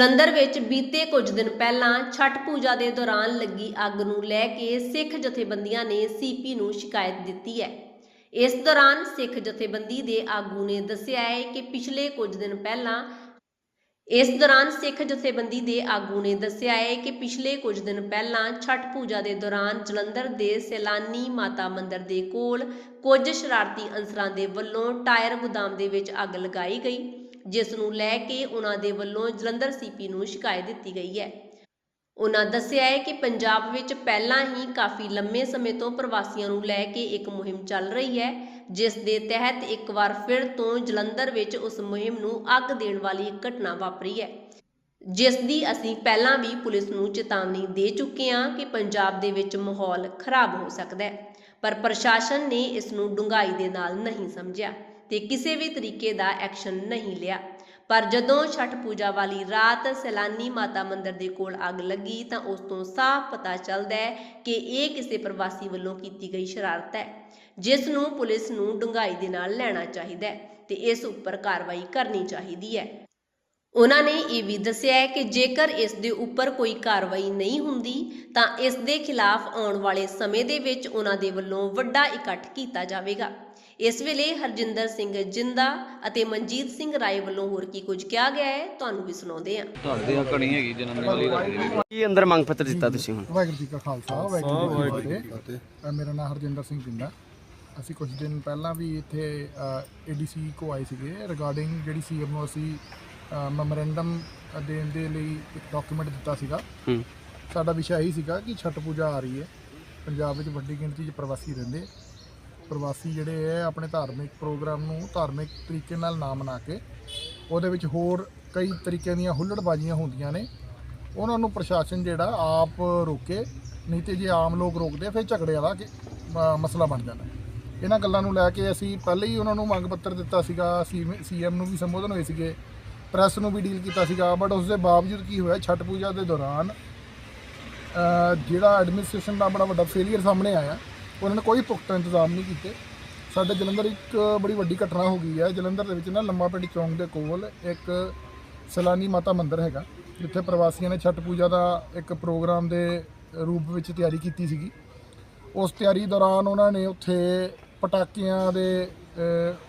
ਜਲੰਧਰ ਵਿੱਚ ਬੀਤੇ ਕੁਝ ਦਿਨ ਪਹਿਲਾਂ ਛਠ ਪੂਜਾ ਦੇ ਦੌਰਾਨ ਲੱਗੀ ਅੱਗ ਨੂੰ ਲੈ ਕੇ ਸਿੱਖ ਜਥੇਬੰਦੀਆਂ ਨੇ ਸੀਪੀ ਨੂੰ ਸ਼ਿਕਾਇਤ ਦਿੱਤੀ ਹੈ। ਇਸ ਦੌਰਾਨ ਸਿੱਖ ਜਥੇਬੰਦੀ ਦੇ ਆਗੂ ਨੇ ਦੱਸਿਆ ਹੈ ਕਿ ਪਿਛਲੇ ਕੁਝ ਦਿਨ ਪਹਿਲਾਂ ਇਸ ਦੌਰਾਨ ਸਿੱਖ ਜਥੇਬੰਦੀ ਦੇ ਆਗੂ ਨੇ ਦੱਸਿਆ ਹੈ ਕਿ ਪਿਛਲੇ ਕੁਝ ਦਿਨ ਪਹਿਲਾਂ ਛਠ ਪੂਜਾ ਦੇ ਦੌਰਾਨ ਜਲੰਧਰ ਦੇ ਸੈਲਾਨੀ ਮਾਤਾ ਮੰਦਰ ਦੇ ਕੋਲ ਕੁਝ ਸ਼ਰਾਰਤੀ ਅਨਸਰਾਂ ਦੇ ਵੱਲੋਂ ਟਾਇਰ ਗੋਦਾਮ ਦੇ ਵਿੱਚ ਅੱਗ ਲਗਾਈ ਗਈ। ਜਿਸ ਨੂੰ ਲੈ ਕੇ ਉਹਨਾਂ ਦੇ ਵੱਲੋਂ ਜਲੰਧਰ ਸੀਪੀ ਨੂੰ ਸ਼ਿਕਾਇਤ ਦਿੱਤੀ ਗਈ ਹੈ। ਉਹਨਾਂ ਦੱਸਿਆ ਹੈ ਕਿ ਪੰਜਾਬ ਵਿੱਚ ਪਹਿਲਾਂ ਹੀ ਕਾਫੀ ਲੰਮੇ ਸਮੇਂ ਤੋਂ ਪ੍ਰਵਾਸੀਆਂ ਨੂੰ ਲੈ ਕੇ ਇੱਕ ਮੁਹਿੰਮ ਚੱਲ ਰਹੀ ਹੈ, ਜਿਸ ਦੇ ਤਹਿਤ ਇੱਕ ਵਾਰ ਫਿਰ ਤੋਂ ਜਲੰਧਰ ਵਿੱਚ ਉਸ ਮੁਹਿੰਮ ਨੂੰ ਅੱਗ ਦੇਣ ਵਾਲੀ ਇੱਕ ਘਟਨਾ ਵਾਪਰੀ ਹੈ। ਜਿਸ ਦੀ ਅਸੀਂ ਪਹਿਲਾਂ ਵੀ ਪੁਲਿਸ ਨੂੰ ਚੇਤਾਵਨੀ ਦੇ ਚੁੱਕੇ ਹਾਂ ਕਿ ਪੰਜਾਬ ਦੇ ਵਿੱਚ ਮਾਹੌਲ ਖਰਾਬ ਹੋ ਸਕਦਾ ਹੈ, ਪਰ ਪ੍ਰਸ਼ਾਸਨ ਨੇ ਇਸ ਨੂੰ ਡੂੰਘਾਈ ਦੇ ਨਾਲ ਨਹੀਂ ਸਮਝਿਆ। ਤੇ ਕਿਸੇ ਵੀ ਤਰੀਕੇ ਦਾ ਐਕਸ਼ਨ ਨਹੀਂ ਲਿਆ। ਪਰ ਜਦੋਂ ਛਠ ਪੂਜਾ ਵਾਲੀ ਰਾਤ ਸੈਲਾਨੀ ਮਾਤਾ ਮੰਦਰ ਦੇ ਕੋਲ ਅੱਗ ਲੱਗੀ ਤਾਂ ਉਸ ਤੋਂ ਸਾਫ਼ ਪਤਾ ਚੱਲਦਾ ਹੈ ਕਿ ਇਹ ਕਿਸੇ ਪ੍ਰਵਾਸੀ ਵੱਲੋਂ ਕੀਤੀ ਗਈ ਸ਼ਰਾਰਤ ਹੈ, ਜਿਸ ਨੂੰ ਪੁਲਿਸ ਨੂੰ ਡੂੰਘਾਈ ਦੇ ਨਾਲ ਲੈਣਾ ਚਾਹੀਦਾ ਹੈ ਤੇ ਇਸ ਉੱਪਰ ਕਾਰਵਾਈ ਕਰਨੀ ਚਾਹੀਦੀ ਹੈ। ਉਹਨਾਂ ਨੇ ਇਹ ਵੀ ਦੱਸਿਆ ਹੈ ਕਿ ਜੇਕਰ ਇਸ ਦੇ ਉੱਪਰ ਕੋਈ ਕਾਰਵਾਈ ਨਹੀਂ ਹੁੰਦੀ ਤਾਂ ਇਸ ਦੇ ਖਿਲਾਫ ਆਉਣ ਵਾਲੇ ਸਮੇਂ ਦੇ ਵਿੱਚ ਉਹਨਾਂ ਦੇ ਵੱਲੋਂ ਵੱਡਾ ਇਕੱਠ ਕੀਤਾ ਜਾਵੇਗਾ। ਇਸ ਵੇਲੇ ਹਰਜਿੰਦਰ ਸਿੰਘ ਜਿੰਦਾ ਅਤੇ ਮਨਜੀਤ ਸਿੰਘ ਰਾਏ ਵੱਲੋਂ ਹੋਰ ਕੀ ਕੁਝ ਕਿਹਾ ਗਿਆ ਹੈ ਤੁਹਾਨੂੰ ਵੀ ਸੁਣਾਉਂਦੇ ਹਾਂ। ਤੁਹਾਡੇ ਆ ਕਣੀ ਹੈਗੀ ਜਨਮ ਵਾਲੀ ਰੱਖਦੇ ਵੀ ਕੀ ਅੰਦਰ ਮੰਗ ਪੱਤਰ ਦਿੱਤਾ ਤੁਸੀਂ ਹੁਣ? ਵਾਹਿਗੁਰੂ ਜੀ ਕਾ ਖਾਲਸਾ ਵਾਹਿਗੁਰੂ ਜੀ ਕੀ ਫਤਿਹ। ਮੇਰਾ ਨਾਮ ਹਰਜਿੰਦਰ ਸਿੰਘ ਪਿੰਡਾ ਅਸੀਂ ਕੁਝ ਦਿਨ ਪਹਿਲਾਂ ਵੀ ਇੱਥੇ ਏਡੀਸੀ ਕੋ ਆਏ ਸੀਗੇ। ਰਿਗਾਰਡਿੰਗ ਜਿਹੜੀ ਸੀਐਮ ਨੂੰ ਅਸੀਂ ਮੈਮੋਰੈਂਡਮ ਦੇਣ ਦੇ ਲਈ ਇੱਕ ਡਾਕੂਮੈਂਟ ਦਿੱਤਾ ਸੀਗਾ। ਹੂੰ। ਸਾਡਾ ਵਿਸ਼ਾ ਇਹੀ ਸੀਗਾ ਕਿ ਛਠ ਪੂਜਾ ਆ ਰਹੀ ਹੈ। ਪੰਜਾਬ ਵਿੱਚ ਵੱਡੀ ਗਿਣਤੀ 'ਚ ਪ੍ਰਵਾਸੀ ਰਹਿੰਦੇ। ਪ੍ਰਵਾਸੀ ਜਿਹੜੇ ਹੈ ਆਪਣੇ ਧਾਰਮਿਕ ਪ੍ਰੋਗਰਾਮ ਨੂੰ ਧਾਰਮਿਕ ਤਰੀਕੇ ਨਾਲ ਨਾ ਮਨਾ ਕੇ ਉਹਦੇ ਵਿੱਚ ਹੋਰ ਕਈ ਤਰੀਕਿਆਂ ਦੀਆਂ ਹੁੱਲੜਬਾਜ਼ੀਆਂ ਹੁੰਦੀਆਂ ਨੇ। ਉਹਨਾਂ ਨੂੰ ਪ੍ਰਸ਼ਾਸਨ ਜਿਹੜਾ ਆਪ ਰੋਕੇ, ਨਹੀਂ ਤੇ ਜੇ ਆਮ ਲੋਕ ਰੋਕਦੇ ਫਿਰ ਝਗੜਿਆਂ ਦਾ ਕਿ ਮ- ਮਸਲਾ ਬਣ ਜਾਂਦਾ। ਇਹਨਾਂ ਗੱਲਾਂ ਨੂੰ ਲੈ ਕੇ ਅਸੀਂ ਪਹਿਲੇ ਹੀ ਉਹਨਾਂ ਨੂੰ ਮੰਗ ਪੱਤਰ ਦਿੱਤਾ ਸੀਗਾ ਸੀਐਮ ਨੂੰ ਵੀ ਸੰਬੋਧਨ ਹੋਏ ਸੀਗੇ, ਪ੍ਰੈਸ ਨੂੰ ਵੀ ਡੀਲ ਕੀਤਾ ਸੀਗਾ, ਬਟ ਉਸ ਦੇ ਬਾਵਜੂਦ ਕੀ ਹੋਇਆ, ਛਠ ਪੂਜਾ ਦੇ ਦੌਰਾਨ ਜਿਹੜਾ ਐਡਮਿਨਿਸਟ੍ਰੇਸ਼ਨ ਦਾ ਬੜਾ ਵੱਡਾ ਫੇਲਿਅਰ ਸਾਹਮਣੇ ਆਇਆ। ਉਹਨਾਂ ਨੇ ਕੋਈ ਪੁਖਤਾ ਇੰਤਜ਼ਾਮ ਨਹੀਂ ਕੀਤੇ। ਸਾਡੇ ਜਲੰਧਰ ਇੱਕ ਬੜੀ ਵੱਡੀ ਘਟਨਾ ਹੋ ਗਈ ਹੈ। ਜਲੰਧਰ ਦੇ ਵਿੱਚ ਨਾ ਲੰਮਾ ਪਿੰਡ ਚੌਂਕ ਦੇ ਕੋਲ ਇੱਕ ਸੈਲਾਨੀ ਮਾਤਾ ਮੰਦਿਰ ਹੈਗਾ ਜਿੱਥੇ ਪ੍ਰਵਾਸੀਆਂ ਨੇ ਛਠ ਪੂਜਾ ਦਾ ਇੱਕ ਪ੍ਰੋਗਰਾਮ ਦੇ ਰੂਪ ਵਿੱਚ ਤਿਆਰੀ ਕੀਤੀ ਸੀਗੀ। ਉਸ ਤਿਆਰੀ ਦੌਰਾਨ ਉਹਨਾਂ ਨੇ ਉੱਥੇ ਪਟਾਕਿਆਂ ਦੇ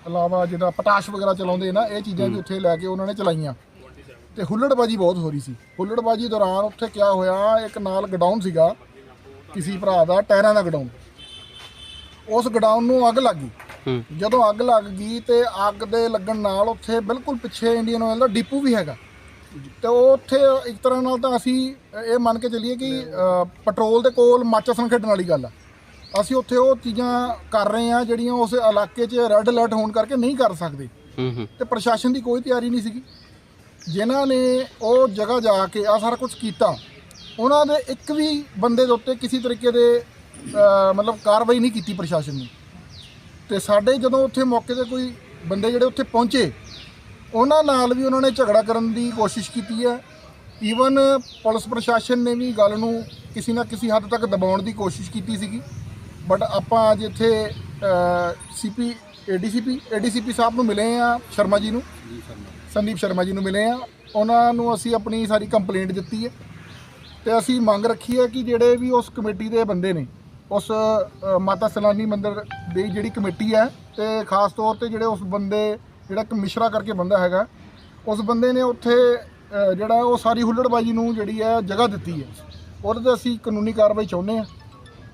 ਇਲਾਵਾ ਜਿਹੜਾ ਪਟਾਸ਼ ਵਗੈਰਾ ਚਲਾਉਂਦੇ ਨਾ ਇਹ ਚੀਜ਼ਾਂ ਵੀ ਉੱਥੇ ਲੈ ਕੇ ਉਹਨਾਂ ਨੇ ਚਲਾਈਆਂ। ਤੇ ਹੁੱਲੜਬਾਜੀ ਬਹੁਤ ਹੋ ਰਹੀ ਸੀ। ਹੁੱਲੜਬਾਜੀ ਦੌਰਾਨ ਉੱਥੇ ਕਿਆ ਹੋਇਆ ਇੱਕ ਨਾਲ ਗਡਾਊਨ ਸੀਗਾ ਕਿਸੇ ਭਰਾ ਦਾ ਟਾਇਰਾਂ ਦਾ ਗਡਾਊਨ। ਉਸ ਗਡਾਊਨ ਨੂੰ ਅੱਗ ਲੱਗ ਗਈ। ਜਦੋਂ ਅੱਗ ਲੱਗ ਗਈ ਤੇ ਅੱਗ ਦੇ ਲੱਗਣ ਨਾਲ ਉੱਥੇ ਬਿਲਕੁਲ ਪਿੱਛੇ ਇੰਡੀਅਨ ਆਇਲ ਦਾ ਡਿਪੂ ਵੀ ਹੈਗਾ। ਤੇ ਉਹ ਉੱਥੇ ਇੱਕ ਤਰ੍ਹਾਂ ਨਾਲ ਤਾਂ ਅਸੀਂ ਇਹ ਮੰਨ ਕੇ ਚੱਲੀਏ ਕਿ ਪੈਟਰੋਲ ਦੇ ਕੋਲ ਮਾਚਸ ਨਾਲ ਖੇਡਣ ਵਾਲੀ ਗੱਲ ਆ। ਅਸੀਂ ਉੱਥੇ ਉਹ ਚੀਜ਼ਾਂ ਕਰ ਰਹੇ ਆ ਜਿਹੜੀਆਂ ਉਸ ਇਲਾਕੇ 'ਚ ਰੈੱਡ ਅਲਰਟ ਹੋਣ ਕਰਕੇ ਨਹੀਂ ਕਰ ਸਕਦੇ। ਤੇ ਪ੍ਰਸ਼ਾਸਨ ਦੀ ਕੋਈ ਤਿਆਰੀ ਨਹੀਂ ਸੀਗੀ। ਜਿਨ੍ਹਾਂ ਨੇ ਉਹ ਜਗ੍ਹਾ ਜਾ ਕੇ ਆ ਸਾਰਾ ਕੁਝ ਕੀਤਾ ਉਹਨਾਂ ਦੇ ਇੱਕ ਵੀ ਬੰਦੇ ਦੇ ਉੱਤੇ ਕਿਸੇ ਤਰੀਕੇ ਦੇ ਮਤਲਬ ਕਾਰਵਾਈ ਨਹੀਂ ਕੀਤੀ ਪ੍ਰਸ਼ਾਸਨ ਨੇ। ਤੇ ਸਾਡੇ ਜਦੋਂ ਉੱਥੇ ਮੌਕੇ ਤੇ ਕੋਈ ਬੰਦੇ ਜਿਹੜੇ ਉੱਥੇ ਪਹੁੰਚੇ, ਉਹਨਾਂ ਨਾਲ ਵੀ ਉਹਨਾਂ ਨੇ ਝਗੜਾ ਕਰਨ ਦੀ ਕੋਸ਼ਿਸ਼ ਕੀਤੀ ਹੈ। ਈਵਨ ਪੁਲਿਸ ਪ੍ਰਸ਼ਾਸਨ ਨੇ ਵੀ ਗੱਲ ਨੂੰ ਕਿਸੇ ਨਾ ਕਿਸੇ ਹੱਦ ਤੱਕ ਦਬਾਉਣ ਦੀ ਕੋਸ਼ਿਸ਼ ਕੀਤੀ ਸੀਗੀ। ਬਟ ਆਪਾਂ ਅੱਜ ਇੱਥੇ ਸੀਪੀ ਏਡੀਸੀਪੀ ਏਡੀਸੀਪੀ ਸਾਹਿਬ ਨੂੰ ਮਿਲੇ ਆ ਸ਼ਰਮਾ ਜੀ ਨੂੰ। ਸੰਦੀਪ ਸ਼ਰਮਾ ਜੀ ਨੂੰ ਮਿਲੇ ਆ ਉਹਨਾਂ ਨੂੰ ਅਸੀਂ ਆਪਣੀ ਸਾਰੀ ਕੰਪਲੇਂਟ ਦਿੱਤੀ ਹੈ। ਤੇ ਅਸੀਂ ਮੰਗ ਰੱਖੀ ਹੈ ਕਿ ਜਿਹੜੇ ਵੀ ਉਸ ਕਮੇਟੀ ਦੇ ਬੰਦੇ ਨੇ ਉਸ ਮਾਤਾ ਸਲਾਨੀ ਮੰਦਿਰ ਦੀ ਜਿਹੜੀ ਕਮੇਟੀ ਹੈ ਤੇ ਖਾਸ ਤੌਰ ਤੇ ਜਿਹੜੇ ਉਸ ਬੰਦੇ, ਜਿਹੜਾ ਇੱਕ ਮਿਸ਼ਰਾ ਕਰਕੇ ਬੰਦਾ ਹੈਗਾ, ਉਸ ਬੰਦੇ ਨੇ ਉੱਥੇ ਜਿਹੜਾ ਉਹ ਸਾਰੀ ਹੁੱਲੜਬਾਜੀ ਨੂੰ ਜਿਹੜੀ ਹੈ ਜਗ੍ਹਾ ਦਿੱਤੀ ਹੈ। ਉਹਦੇ ਤੇ ਅਸੀਂ ਕਾਨੂੰਨੀ ਕਾਰਵਾਈ ਚਾਹੁੰਦੇ ਹਾਂ।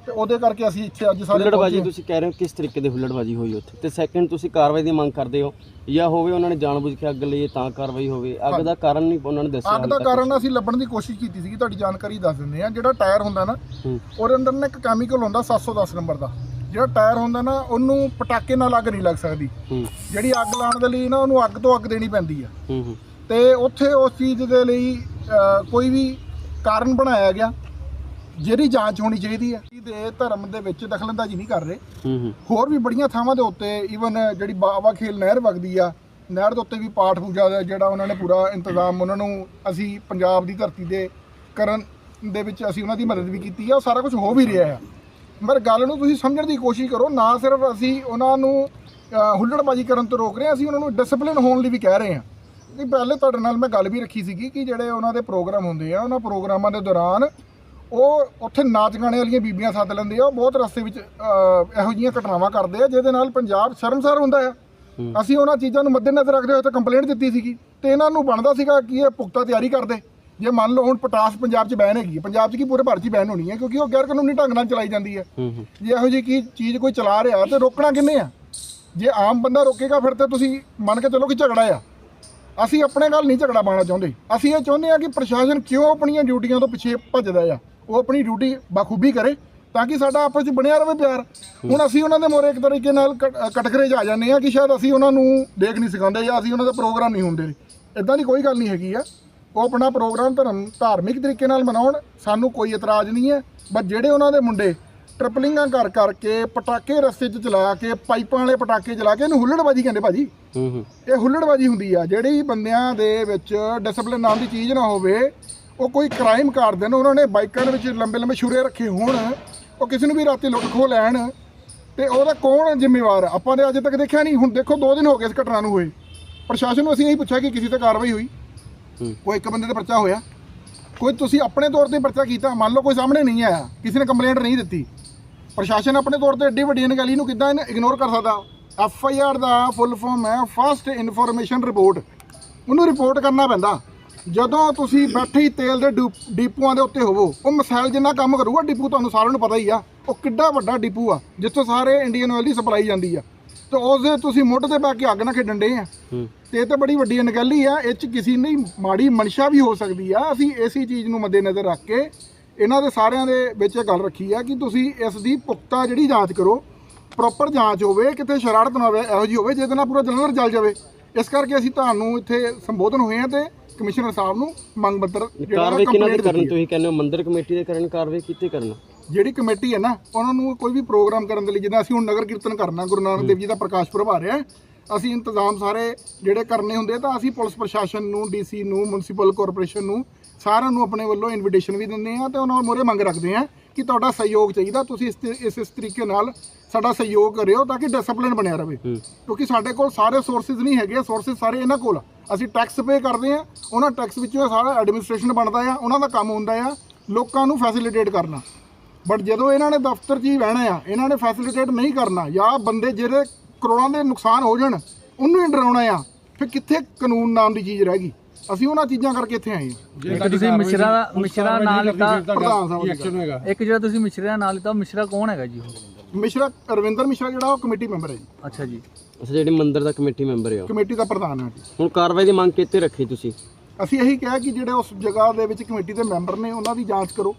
ਤੇ ਉਹਦੇ ਕਰਕੇ ਅਸੀਂ ਇੱਥੇ ਅੱਜ ਸਾਰੇ ਹੁੱਲੜਬਾਜੀ ਪਹੁੰਚੇ। ਤੁਸੀਂ ਕਹਿ ਰਹੇ ਹੋ ਕਿਸ ਤਰੀਕੇ ਦੀ ਹੁੱਲੜਬਾਜੀ ਹੋਈ ਉੱਥੇ? ਤੇ ਸੈਕੰਡ ਤੁਸੀਂ ਕਾਰਵਾਈ ਦੀ ਮੰਗ ਕਰਦੇ ਹੋ ਜਾਂ ਹੋਵੇ ਉਹਨਾਂ ਨੇ ਜਾਣਬੁੱਝ ਕੇ ਅੱਗ ਲਈ ਤਾਂ ਕਾਰਵਾਈ ਹੋਵੇ? ਅੱਗ ਦਾ ਕਾਰਨ ਨਹੀਂ ਉਹਨਾਂ ਨੇ ਦੱਸਿਆ ਅੱਗ ਹਾਲੇ ਦਾ ਤੱਕ। ਕਾਰਨ ਅਸੀਂ ਲੱਭਣ ਦੀ ਕੋਸ਼ਿਸ਼ ਕੀਤੀ ਸੀਗੀ ਤੁਹਾਡੀ ਜਾਣਕਾਰੀ ਦੱਸ ਦਿੰਦੇ ਆ ਜਿਹੜਾ ਟਾਇਰ ਹੁੰਦਾ ਨਾ ਹੂੰ। ਉਹਦੇ ਅੰਦਰ ਨਾ ਇੱਕ ਕੈਮੀਕਲ ਹੁੰਦਾ 710 ਨੰਬਰ ਦਾ। ਜਿਹੜਾ ਟਾਇਰ ਹੁੰਦਾ ਨਾ ਉਹਨੂੰ ਪਟਾਕੇ ਨਾਲ ਅੱਗ ਨਹੀਂ ਲੱਗ ਸਕਦੀ। ਹੂੰ। ਜਿਹੜੀ ਅੱਗ ਲਾਉਣ ਦੇ ਲਈ ਨਾ ਉਹਨੂੰ ਅੱਗ ਤੋਂ ਅੱਗ ਦੇਣੀ ਪੈਂਦੀ ਆ। ਹੂੰ ਹੂੰ। ਤੇ ਉੱਥੇ ਉਸ ਚੀਜ਼ ਦੇ ਲਈ ਅ, ਕੋਈ ਵੀ ਕਾਰਨ ਬਣਾਇਆ ਗਿਆ। ਜਿਹਦੀ ਜਾਂਚ ਹੋਣੀ ਚਾਹੀਦੀ ਹੈ ਦੇ ਧਰਮ ਦੇ ਵਿੱਚ ਦਖਲਅੰਦਾਜ਼ੀ ਨਹੀਂ ਕਰ ਰਹੇ। ਹੂੰ ਹੂੰ। ਹੋਰ ਵੀ ਬੜੀਆਂ ਥਾਵਾਂ ਦੇ ਉੱਤੇ ਈਵਨ ਜਿਹੜੀ ਬਾਵਾ ਖੇਲ ਨਹਿਰ ਵਗਦੀ ਆ ਨਹਿਰ ਦੇ ਉੱਤੇ ਵੀ ਪਾਠ ਪੂਜਾ ਦਾ ਜਿਹੜਾ ਉਹਨਾਂ ਨੇ ਪੂਰਾ ਇੰਤਜ਼ਾਮ ਉਹਨਾਂ ਨੂੰ ਅਸੀਂ ਪੰਜਾਬ ਦੀ ਧਰਤੀ ਦੇ ਕਰਨ ਦੇ ਵਿੱਚ ਅਸੀਂ ਉਹਨਾਂ ਦੀ ਮਦਦ ਵੀ ਕੀਤੀ ਆ ਉਹ ਸਾਰਾ ਕੁਝ ਹੋ ਵੀ ਰਿਹਾ ਆ। ਪਰ ਗੱਲ ਨੂੰ ਤੁਸੀਂ ਸਮਝਣ ਦੀ ਕੋਸ਼ਿਸ਼ ਕਰੋ ਨਾ ਸਿਰਫ ਅਸੀਂ ਉਹਨਾਂ ਨੂੰ ਹੁੱਲੜਬਾਜ਼ੀ ਕਰਨ ਤੋਂ ਰੋਕ ਰਹੇ ਹਾਂ ਅਸੀਂ ਉਹਨਾਂ ਨੂੰ ਡਿਸਪਲਿਨ ਹੋਣ ਲਈ ਵੀ ਕਹਿ ਰਹੇ ਹਾਂ। ਨਹੀਂ ਪਹਿਲੇ ਤੁਹਾਡੇ ਨਾਲ ਮੈਂ ਗੱਲ ਵੀ ਰੱਖੀ ਸੀਗੀ ਕਿ ਜਿਹੜੇ ਉਹਨਾਂ ਦੇ ਪ੍ਰੋਗਰਾਮ ਹੁੰਦੇ ਆ ਉਹਨਾਂ ਪ੍ਰੋਗਰਾਮਾਂ ਦੇ ਦੌਰਾਨ ਉਹ ਉੱਥੇ ਨਾਚ ਗਾਣੇ ਵਾਲੀਆਂ ਬੀਬੀਆਂ ਸੱਦ ਲੈਂਦੇ ਆ ਉਹ ਬਹੁਤ ਰਸਤੇ ਵਿੱਚ ਅਹ, ਇਹੋ ਜਿਹੀਆਂ ਘਟਨਾਵਾਂ ਕਰਦੇ ਆ ਜਿਹਦੇ ਨਾਲ ਪੰਜਾਬ ਸ਼ਰਮਸਾਰ ਹੁੰਦਾ ਆ। ਅਸੀਂ ਉਹਨਾਂ ਚੀਜ਼ਾਂ ਨੂੰ ਮੱਦੇਨਜ਼ਰ ਰੱਖਦੇ ਹੋਏ ਤਾਂ ਕੰਪਲੇਂਟ ਦਿੱਤੀ ਸੀਗੀ ਤੇ ਇਹਨਾਂ ਨੂੰ ਬਣਦਾ ਸੀਗਾ ਕਿ ਇਹ ਪੁਖਤਾ ਤਿਆਰੀ ਕਰਦੇ। ਜੇ ਮੰਨ ਲਓ ਹੁਣ ਪਟਾਸ ਪੰਜਾਬ 'ਚ ਬੈਨ ਹੈਗੀ ਹੈ ਪੰਜਾਬ 'ਚ ਕੀ ਪੂਰੇ ਭਾਰਤ 'ਚ ਬੈਨ ਹੋਣੀ ਹੈ ਕਿਉਂਕਿ ਉਹ ਗੈਰ ਕਾਨੂੰਨੀ ਢੰਗ ਨਾਲ ਚਲਾਈ ਜਾਂਦੀ ਹੂੰ ਜੇ ਇਹੋ ਜਿਹੀ ਕੀ ਚੀਜ਼ ਕੋਈ ਚਲਾ ਰਿਹਾ ਤੇ ਰੋਕਣਾ ਕਿੰਨੇ ਆ? ਜੇ ਆਮ ਬੰਦਾ ਰੋਕੇਗਾ ਫਿਰ ਤੇ ਤੁਸੀਂ ਮੰਨ ਕੇ ਚੱਲੋ ਕਿ ਝਗੜਾ ਆ। ਅਸੀਂ ਆਪਣੇ ਨਾਲ ਨਹੀਂ ਝਗੜਾ ਪਾਉਣਾ ਚਾਹੁੰਦੇ। ਅਸੀਂ ਇਹ ਚਾਹੁੰਦੇ ਆ ਕਿ ਪ੍ਰਸ਼ਾਸਨ ਕਿਉਂ ਆਪਣੀਆਂ ਡਿਊਟੀਆਂ ਤੋਂ ਪਿੱਛੇ ਭੱਜਦਾ ਆ? ਉਹ ਆਪਣੀ ਡਿਊਟੀ ਬਖੂਬੀ ਕਰੇ ਤਾਂ ਕਿ ਸਾਡਾ ਆਪਸ ਵਿੱਚ ਬਣਿਆ ਰਵੇ ਪਿਆਰ। ਹੁਣ ਅਸੀਂ ਉਹਨਾਂ ਦੇ ਮੋਰੇ ਇੱਕ ਤਰੀਕੇ ਨਾਲ ਕਟਕਰੇ 'ਚ ਆ ਜਾਂਦੇ ਆ ਕਿ ਸ਼ਾਇਦ ਅਸੀਂ ਉਹਨਾਂ ਨੂੰ ਦੇਖ ਨਹੀਂ ਸਿਖਾਉਂਦੇ ਜਾਂ ਅਸੀਂ ਉਹਨਾਂ ਦਾ ਪ੍ਰੋਗਰਾਮ ਨਹੀਂ ਹੁੰਦੇ। ਇਦਾਂ ਦੀ ਕੋਈ ਗੱਲ ਨਹੀਂ ਹੈਗੀ ਆ। ਉਹ ਆਪਣਾ ਪ੍ਰੋਗਰਾਮ ਧਰਮ ਧਾਰਮਿਕ ਤਰੀਕੇ ਨਾਲ ਮਨਾਉਣ ਸਾਨੂੰ ਕੋਈ ਇਤਰਾਜ਼ ਨਹੀਂ ਹੈ। ਬਸ ਜਿਹੜੇ ਉਹਨਾਂ ਦੇ ਮੁੰਡੇ ਟ੍ਰਿਪਲਿੰਗਾਂ ਕਰ ਕਰਕੇ ਪਟਾਕੇ ਰਸਤੇ 'ਚ ਚਲਾ ਕੇ ਪਾਈਪਾਂ ਵਾਲੇ ਪਟਾਕੇ ਚਲਾ ਕੇ ਇਹਨੂੰ ਹੁੱਲੜਬਾਜੀ ਕਹਿੰਦੇ ਭਾਜੀ। ਹੂੰ ਹੂੰ। ਇਹ ਹੁੱਲੜਬਾਜੀ ਹੁੰਦੀ ਆ। ਜਿਹੜੀ ਬੰਦਿਆਂ ਦੇ ਵਿੱਚ ਡਿਸਪਲਿਨ ਨਾਮ ਦੀ ਚੀਜ਼ ਨਾ ਹੋਵੇ ਉਹ ਕੋਈ ਕ੍ਰਾਈਮ ਕਰ ਦੇਣ ਉਹਨਾਂ ਨੇ ਬਾਈਕਾਂ ਦੇ ਵਿੱਚ ਲੰਬੇ ਲੰਬੇ ਛੁਰੇ ਰੱਖੇ ਹੋਣ ਉਹ ਕਿਸੇ ਨੂੰ ਵੀ ਰਾਤੀ ਲੁੱਟ ਖੋ ਲੈਣ ਤੇ ਉਹਦਾ ਕੌਣ ਜ਼ਿੰਮੇਵਾਰ ਆ? ਆਪਾਂ ਨੇ ਅਜੇ ਤੱਕ ਦੇਖਿਆ ਨਹੀਂ ਹੁਣ ਦੇਖੋ 2 ਦਿਨ ਹੋ ਗਏ ਇਸ ਘਟਨਾ ਨੂੰ ਹੋਏ। ਪ੍ਰਸ਼ਾਸਨ ਨੂੰ ਅਸੀਂ ਇਹੀ ਪੁੱਛਿਆ ਕਿ ਕਿਸੇ ਤੇ ਕਾਰਵਾਈ ਹੋਈ? ਹੂੰ। ਕੋਈ ਇੱਕ ਬੰਦੇ ਤੇ ਪਰਚਾ ਹੋਇਆ? ਕੋਈ ਤੁਸੀਂ ਆਪਣੇ ਤੌਰ ਤੇ ਪਰਚਾ ਕੀਤਾ? ਮੰਨ ਲਓ ਕੋਈ ਸਾਹਮਣੇ ਨਹੀਂ ਆਇਆ ਕਿਸੇ ਨੇ ਕੰਪਲੇਂਟ ਨਹੀਂ ਦਿੱਤੀ। ਪ੍ਰਸ਼ਾਸਨ ਆਪਣੇ ਤੌਰ ਤੇ ਐਡੀ ਵੱਡੀ ਅਣਗਹਿਲੀ ਨੂੰ ਕਿੱਦਾਂ ਇਗਨੋਰ ਕਰ ਸਕਦਾ? ਐਫ ਆਈ ਆਰ ਦਾ ਫੁੱਲ ਫਾਰਮ ਹੈ ਫਸਟ ਇਨਫੋਰਮੇਸ਼ਨ ਰਿਪੋਰਟ ਉਹਨੂੰ ਰਿਪੋਰਟ ਕਰਨਾ ਪੈਂਦਾ। ਜਦੋਂ ਤੁਸੀਂ ਬੈਠੇ ਹੀ ਤੇਲ ਦੇ ਡਿਪ- ਡਿਪੂਆਂ ਦੇ ਉੱਤੇ ਹੋਵੋ ਉਹ ਮਿਸਾਈਲ ਜਿੰਨਾ ਕੰਮ ਕਰੂਗਾ ਡਿਪੂ ਤੁਹਾਨੂੰ ਸਾਰਿਆਂ ਨੂੰ ਪਤਾ ਹੀ ਆ। ਉਹ ਕਿੱਡਾ ਵੱਡਾ ਡਿਪੂ ਆ ਜਿੱਥੋਂ ਸਾਰੇ ਇੰਡੀਅਨ ਆਇਲ ਦੀ ਸਪਲਾਈ ਜਾਂਦੀ ਆ। ਤੇ ਉਸ ਦੇ ਤੁਸੀਂ ਮੁੱਢ ਤੇ ਬੈ ਕੇ ਅੱਗ ਨਾ ਖੇਡਣ ਡੇ ਆ। ਤੇ ਇਹ ਤਾਂ ਬੜੀ ਵੱਡੀ ਅਣਗਹਿਲੀ ਆ ਇਹ ਚ ਕਿਸੇ ਦੀ ਮਾੜੀ ਮਨਸ਼ਾ ਵੀ ਹੋ ਸਕਦੀ ਆ। ਅਸੀਂ ਇਸੇ ਚੀਜ਼ ਨੂੰ ਮੱਦੇਨਜ਼ਰ ਰੱਖ ਕੇ ਇਹਨਾਂ ਦੇ ਸਾਰਿਆਂ ਦੇ ਵਿੱਚ ਇਹ ਗੱਲ ਰੱਖੀ ਆ ਕਿ ਤੁਸੀਂ ਇਸ ਦੀ ਪੁਖਤਾ ਜਿਹੜੀ ਜਾਂਚ ਕਰੋ ਪ੍ਰੋਪਰ ਜਾਂਚ ਹੋਵੇ ਕਿਤੇ ਸ਼ਰਾਰਤ ਨਾ ਹੋਵੇ ਇਹੋ ਜਿਹੀ ਹੋਵੇ ਜਿਹਦੇ ਨਾਲ ਪੂਰਾ ਜਲੰਧਰ ਜਲ ਜਾਵੇ। ਇਸ ਕਰਕੇ ਅਸੀਂ ਤੁਹਾਨੂੰ ਇੱਥੇ ਸੰਬੋਧਨ ਹੋਏ ਆ ਤੇ ਕਮਿਸ਼ਨਰ ਸਾਹਿਬ ਨੂੰ ਮੰਗ ਪੱਤਰ ਜਿਹੜਾ ਕਾਰਵਾਈ ਕਿਹਨਾਂ ਦੀ ਕਰਨ ਤੁਸੀਂ ਕਹਿੰਦੇ ਹੋ? ਮੰਦਿਰ ਕਮੇਟੀ ਦੇ ਕਰਨ ਕਾਰਵਾਈ ਕਿਤੇ ਕਰਨ। ਜਿਹੜੀ ਕਮੇਟੀ ਹੈ ਨਾ ਉਹਨਾਂ ਨੂੰ ਕੋਈ ਵੀ ਪ੍ਰੋਗਰਾਮ ਕਰਨ ਦੇ ਲਈ ਜਿੱਦਾਂ ਅਸੀਂ ਹੁਣ ਨਗਰ ਕੀਰਤਨ ਕਰਨਾ ਗੁਰੂ ਨਾਨਕ ਦੇਵ ਜੀ ਦਾ ਪ੍ਰਕਾਸ਼ ਪੁਰਬ ਆ ਰਿਹਾ ਅਸੀਂ ਇੰਤਜ਼ਾਮ ਸਾਰੇ ਜਿਹੜੇ ਕਰਨੇ ਹੁੰਦੇ ਤਾਂ ਅਸੀਂ ਪੁਲਿਸ ਪ੍ਰਸ਼ਾਸਨ ਨੂੰ ਡੀਸੀ ਨੂੰ ਮਿਊਨਿਸਪਲ ਕਾਰਪੋਰੇਸ਼ਨ ਨੂੰ ਸਾਰਿਆਂ ਨੂੰ ਆਪਣੇ ਵੱਲੋਂ ਇਨਵੀਟੇਸ਼ਨ ਵੀ ਦਿੰਦੇ ਆ ਤੇ ਉਹਨਾਂ ਮੋਰੇ ਮੰਗ ਰੱਖਦੇ ਆ ਕਿ ਤੁਹਾਡਾ ਸਹਿਯੋਗ ਚਾਹੀਦਾ ਤੁਸੀਂ ਇਸ ਤੇ- ਇਸ ਇਸ ਤਰੀਕੇ ਨਾਲ ਸਾਡਾ ਸਹਿਯੋਗ ਕਰਿਓ ਤਾਂ ਕਿ ਡਿਸਪਲਿਨ ਬਣਿਆ ਰਹੇ। ਕਿਉਂਕਿ ਸਾਡੇ ਕੋਲ ਸਾਰੇ ਸੋਰਸਸ ਨਹੀਂ ਹੈਗੇ ਸੋਰਸਸ ਸਾਰੇ ਇਹਨਾਂ ਕੋਲ ਆ। ਅਸੀਂ ਟੈਕਸ ਪੇ ਕਰਦੇ ਆ ਉਹਨਾਂ ਟੈਕਸ ਵਿੱਚੋਂ ਸਾਰਾ ਐਡਮਿਨਿਸਟ੍ਰੇਸ਼ਨ ਬਣਦਾ ਆ ਉਹਨਾਂ ਦਾ ਕੰਮ ਹੁੰਦਾ ਆ ਲੋਕਾਂ ਨੂੰ ਫੈਸਿਲਿਟੇਟ ਕਰਨਾ। ਬਟ ਜਦੋਂ ਇਹਨਾਂ ਨੇ ਦਫ਼ਤਰ 'ਚ ਹੀ ਬਹਿਣਾ ਆ ਇਹਨਾਂ ਨੇ ਫੈਸਿਲਿਟੇਟ ਨਹੀਂ ਕਰਨਾ ਜਾਂ ਬੰਦੇ ਜਿਹੜੇ ਕਰੋੜਾਂ ਦੇ ਨੁਕਸਾਨ ਹੋ ਜਾਣ ਉਹਨੂੰ ਹੀ ਡਰਾਉਣਾ ਆ ਫਿਰ ਕਿੱਥੇ ਕਾਨੂੰਨ ਨਾਮ ਦੀ ਚੀਜ਼ ਰਹਿ ਗਈ? ਅਸੀਂ ਉਹਨਾਂ ਚੀਜ਼ਾਂ ਕਰਕੇ ਇੱਥੇ ਆਏ ਹਾਂ। ਇੱਕ ਤੁਸੀਂ ਮਿਸ਼ਰਾ ਦਾ ਮਿਸ਼ਰਾ ਨਾਲ ਲਿੱਤਾ ਪ੍ਰਧਾਨ ਸਾਹਿਬ ਦੀ ਗੱਲ। ਇੱਕ ਜਿਹੜਾ ਤੁਸੀਂ ਮਿਸ਼ਰਾ ਦਾ ਨਾਲ ਲਿੱਤਾ ਉਹ ਮਿਸ਼ਰਾ ਕੌਣ ਹੈਗਾ ਜੀ? ਉਹ ਮਿਸ਼ਰਾ ਰਵਿੰਦਰ ਮਿਸ਼ਰਾ ਜਿਹੜਾ ਉਹ ਕਮੇਟੀ ਮੈਂਬਰ ਹੈ ਜੀ। ਅੱਛਾ ਜੀ। ਅੱਛਾ ਜਿਹੜੇ ਮੰਦਿਰ ਦਾ ਕਮੇਟੀ ਮੈਂਬਰ ਹੈ ਉਹ। ਕਮੇਟੀ ਦਾ ਪ੍ਰਧਾਨ ਹੈ ਜੀ। ਹੁਣ ਕਾਰਵਾਈ ਦੀ ਮੰਗ ਕਿਤੇ ਰੱਖੀ ਤੁਸੀਂ? ਅਸੀਂ ਇਹੀ ਕਿਹਾ ਕਿ ਜਿਹੜੇ ਉਸ ਜਗ੍ਹਾ ਦੇ ਵਿੱਚ ਕਮੇਟੀ ਦੇ ਮੈਂਬਰ ਨੇ ਉਹਨਾਂ ਦੀ ਜਾਂਚ ਕਰੋ।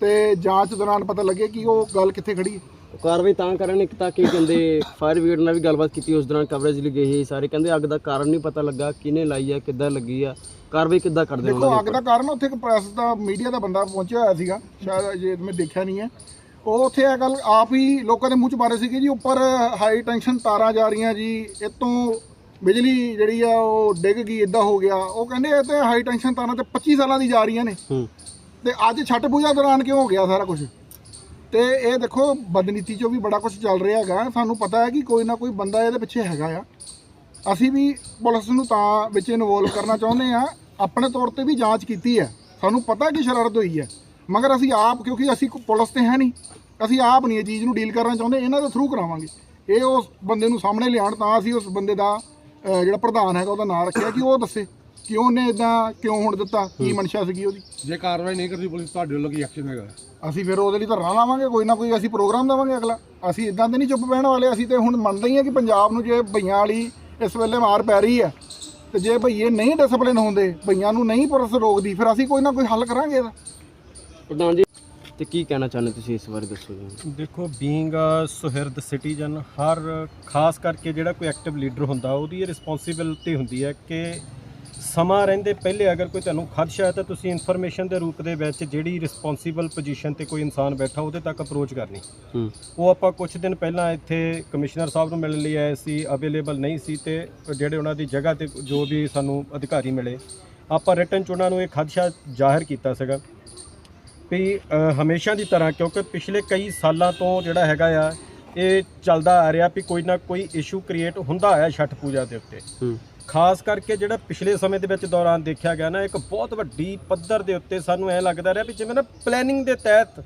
ਤੇ ਜਾਂਚ ਦੌਰਾਨ ਪਤਾ ਲੱਗੇ ਕਿ ਉਹ ਗੱਲ ਕਿੱਥੇ ਖੜੀ ਹੈ। ਕਾਰਵਾਈ ਤਾਂ ਕਰਨ ਇੱਕ ਤਾਂ ਕਿ ਕਹਿੰਦੇ ਫਾਇਰ ਬ੍ਰਿਗੇਡ ਨਾਲ ਵੀ ਗੱਲਬਾਤ ਕੀਤੀ ਉਸ ਦੌਰਾਨ ਕਵਰੇਜ ਲਈ ਗਏ ਸੀ ਸਾਰੇ। ਕਹਿੰਦੇ ਅੱਗ ਦਾ ਕਾਰਨ ਨਹੀਂ ਪਤਾ ਲੱਗਾ ਕਿਹਨੇ ਲਾਈ ਆ ਕਿੱਦਾਂ ਲੱਗੀ ਆ ਕਾਰਵਾਈ ਕਿੱਦਾਂ ਕਰਦੇ ਦੇਖੋ ਅੱਗ ਦਾ ਕਾਰਨ ਉੱਥੇ ਇੱਕ ਪ੍ਰੈਸ ਦਾ ਮੀਡੀਆ ਦਾ ਬੰਦਾ ਪਹੁੰਚਿਆ ਹੋਇਆ ਸੀਗਾ ਸ਼ਾਇਦ ਜੇ ਮੈਂ ਦੇਖਿਆ ਨਹੀਂ ਹੈ। ਉਹ ਉੱਥੇ ਇਹ ਗੱਲ ਆਪ ਹੀ ਲੋਕਾਂ ਦੇ ਮੂੰਹ ਚ ਮਾਰੇ ਸੀਗੇ ਜੀ ਉੱਪਰ ਹਾਈ ਟੈਂਸ਼ਨ ਤਾਰਾਂ ਜਾ ਰਹੀਆਂ ਜੀ ਇਤੋਂ ਬਿਜਲੀ ਜਿਹੜੀ ਆ ਉਹ ਡਿੱਗ ਗਈ ਇਦਾਂ ਹੋ ਗਿਆ। ਉਹ ਕਹਿੰਦੇ ਇਹ ਤੇ ਹਾਈ ਟੈਂਸ਼ਨ ਤਾਰਾਂ ਤੇ 25 ਸਾਲਾਂ ਦੀ ਜਾ ਰਹੀਆਂ ਨੇ। ਤੇ ਅੱਜ ਛੱਟ ਪੂਜਾ ਦੌਰਾਨ ਕਿਉਂ ਹੋ ਗਿਆ ਸਾਰਾ ਕੁਝ ਤੇ ਇਹ ਦੇਖੋ, ਬਦਨੀਤੀ ਚੋਂ ਵੀ ਬੜਾ ਕੁਝ ਚੱਲ ਰਿਹਾ ਹੈਗਾ। ਸਾਨੂੰ ਪਤਾ ਹੈ ਕਿ ਕੋਈ ਨਾ ਕੋਈ ਬੰਦਾ ਇਹਦੇ ਪਿੱਛੇ ਹੈਗਾ ਆ। ਅਸੀਂ ਵੀ ਪੁਲਿਸ ਨੂੰ ਤਾਂ ਵਿੱਚ ਇਨਵੋਲਵ ਕਰਨਾ ਚਾਹੁੰਦੇ ਆ ਆਪਣੇ ਤੌਰ ਤੇ ਵੀ ਜਾਂਚ ਕੀਤੀ ਹੈ। ਸਾਨੂੰ ਪਤਾ ਕਿ ਸ਼ਰਾਰਤ ਹੋਈ ਹੈ। ਮਗਰ ਅਸੀਂ ਆਪ, ਕਿਉਂਕਿ ਅਸੀਂ ਪੁਲਿਸ ਤੇ ਹੈ ਨਹੀਂ। ਅਸੀਂ ਆਪ ਨਹੀਂ ਇਹ ਚੀਜ਼ ਨੂੰ ਡੀਲ ਕਰਨਾ ਚਾਹੁੰਦੇ। ਇਹਨਾਂ ਦੇ ਥਰੂ ਕਰਾਵਾਂਗੇ। ਇਹ ਉਸ ਬੰਦੇ ਨੂੰ ਸਾਹਮਣੇ ਲਿਆਉਣ ਤਾਂ ਅਸੀਂ ਉਸ ਬੰਦੇ ਦਾ ਜਿਹੜਾ ਪ੍ਰਧਾਨ ਹੈਗਾ, ਉਹਦਾ ਨਾਮ ਰੱਖਿਆ ਕਿ ਉਹ ਦੱਸੇ। ਕਿ ਉਹਨੇ ਇਦਾਂ ਕਿਉਂ ਹੁਣ ਦਿੱਤਾ? ਕੀ ਮਨਸ਼ਾ ਸੀਗੀ ਉਹਦੀ? ਜੇ ਕਾਰਵਾਈ ਨਹੀਂ ਕਰਦੀ ਪੁਲਿਸ ਤੁਹਾਡੇ ਵੱਲੋਂ ਕੀ ਐਕਸ਼ਨ ਹੈਗਾ? ਅਸੀਂ ਫਿਰ ਉਹਦੇ ਲਈ ਧਰਨਾ ਲਾਵਾਂਗੇ ਕੋਈ ਨਾ ਕੋਈ ਅਸੀਂ ਪ੍ਰੋਗਰਾਮ ਦੇਵਾਂਗੇ ਅਗਲਾ। ਅਸੀਂ ਇਦਾਂ ਦੇ ਨਹੀਂ ਚੁੱਪ ਬਹਿਣ ਵਾਲੇ ਅਸੀਂ ਤੇ ਹੁਣ ਮੰਨਦੇ ਹੀ ਆ ਕਿ ਪੰਜਾਬ ਨੂੰ ਜੇ ਭਈਆਂ ਵਾਲੀ ਇਸ ਵੇਲੇ ਮਾਰ ਪੈ ਰਹੀ ਹੈ ਤੇ ਜੇ ਭਈਏ ਨਹੀਂ ਡਿਸਪਲਿਨ ਹੁੰਦੇ ਭਈਆਂ ਨੂੰ ਨਹੀਂ ਪੁਲਿਸ ਰੋਕਦੀ ਫਿਰ ਅਸੀਂ ਕੋਈ ਨਾ ਕੋਈ ਹੱਲ ਕਰਾਂਗੇ ਇਹਦਾ। ਪ੍ਰਧਾਨ ਜੀ ਤੇ ਕੀ ਕਹਿਣਾ ਚਾਹੁੰਦੇ ਤੁਸੀਂ ਇਸ ਬਾਰੇ ਦੱਸੋ ਜੀ? ਦੇਖੋ ਬੀਇੰਗ ਅ ਸੁਹਿਰਦ ਸਿਟੀਜ਼ਨ ਹਰ ਖਾਸ ਕਰਕੇ ਜਿਹੜਾ ਕੋਈ ਐਕਟਿਵ ਲੀਡਰ ਹੁੰਦਾ ਉਹਦੀ ਇਹ ਰਿਸਪੌਂਸਿਬਿਲਟੀ ਹੁੰਦੀ ਹੈ ਕਿ ਸਮਾਂ ਰਹਿੰਦੇ ਪਹਿਲੇ ਅਗਰ ਕੋਈ ਤੁਹਾਨੂੰ ਖਦਸ਼ਾ ਹੈ ਤਾਂ ਤੁਸੀਂ ਇਨਫੋਰਮੇਸ਼ਨ ਦੇ ਰੂਪ ਦੇ ਵਿੱਚ ਜਿਹੜੀ ਰਿਸਪੌਂਸਿਬਲ ਪੋਜੀਸ਼ਨ ਤੇ ਕੋਈ ਇਨਸਾਨ ਬੈਠਾ ਉਹਦੇ ਤੱਕ ਅਪਰੋਚ ਕਰਨੀ। ਉਹ ਆਪਾਂ ਕੁਝ ਦਿਨ ਪਹਿਲਾਂ ਇੱਥੇ ਕਮਿਸ਼ਨਰ ਸਾਹਿਬ ਨੂੰ ਮਿਲਣ ਲਈ ਆਏ ਸੀ ਅਵੇਲੇਬਲ ਨਹੀਂ ਸੀ ਤੇ ਜਿਹੜੇ ਉਹਨਾਂ ਦੀ ਜਗ੍ਹਾ ਤੇ ਜੋ ਵੀ ਸਾਨੂੰ ਅਧਿਕਾਰੀ ਮਿਲੇ ਆਪਾਂ ਰਿਟਰਨ ਚ ਉਹਨਾਂ ਨੂੰ ਇਹ ਖਦਸ਼ਾ ਜ਼ਾਹਿਰ ਕੀਤਾ ਸੀਗਾ ਵੀ ਹਮੇਸ਼ਾ ਦੀ ਤਰ੍ਹਾਂ ਕਿਉਂਕਿ ਪਿਛਲੇ ਕਈ ਸਾਲਾਂ ਤੋਂ ਜਿਹੜਾ ਹੈਗਾ ਆ ਇਹ ਚੱਲਦਾ ਆ ਰਿਹਾ ਵੀ ਕੋਈ ਨਾ ਕੋਈ ਇਸ਼ੂ ਕ੍ਰੀਏਟ ਹੁੰਦਾ ਆ ਛਠ ਪੂਜਾ ਦੇ ਉੱਤੇ। ਖਾਸ ਕਰਕੇ ਜਿਹੜਾ ਪਿਛਲੇ ਸਮੇਂ ਦੇ ਵਿੱਚ ਦੌਰਾਨ ਦੇਖਿਆ ਗਿਆ ਨਾ, ਇੱਕ ਬਹੁਤ ਵੱਡੀ ਪੱਧਰ ਦੇ ਉੱਤੇ ਸਾਨੂੰ ਐ ਲੱਗਦਾ ਰਿਹਾ ਵੀ ਜਿਵੇਂ ਨਾ ਪਲੈਨਿੰਗ ਦੇ ਤਹਿਤ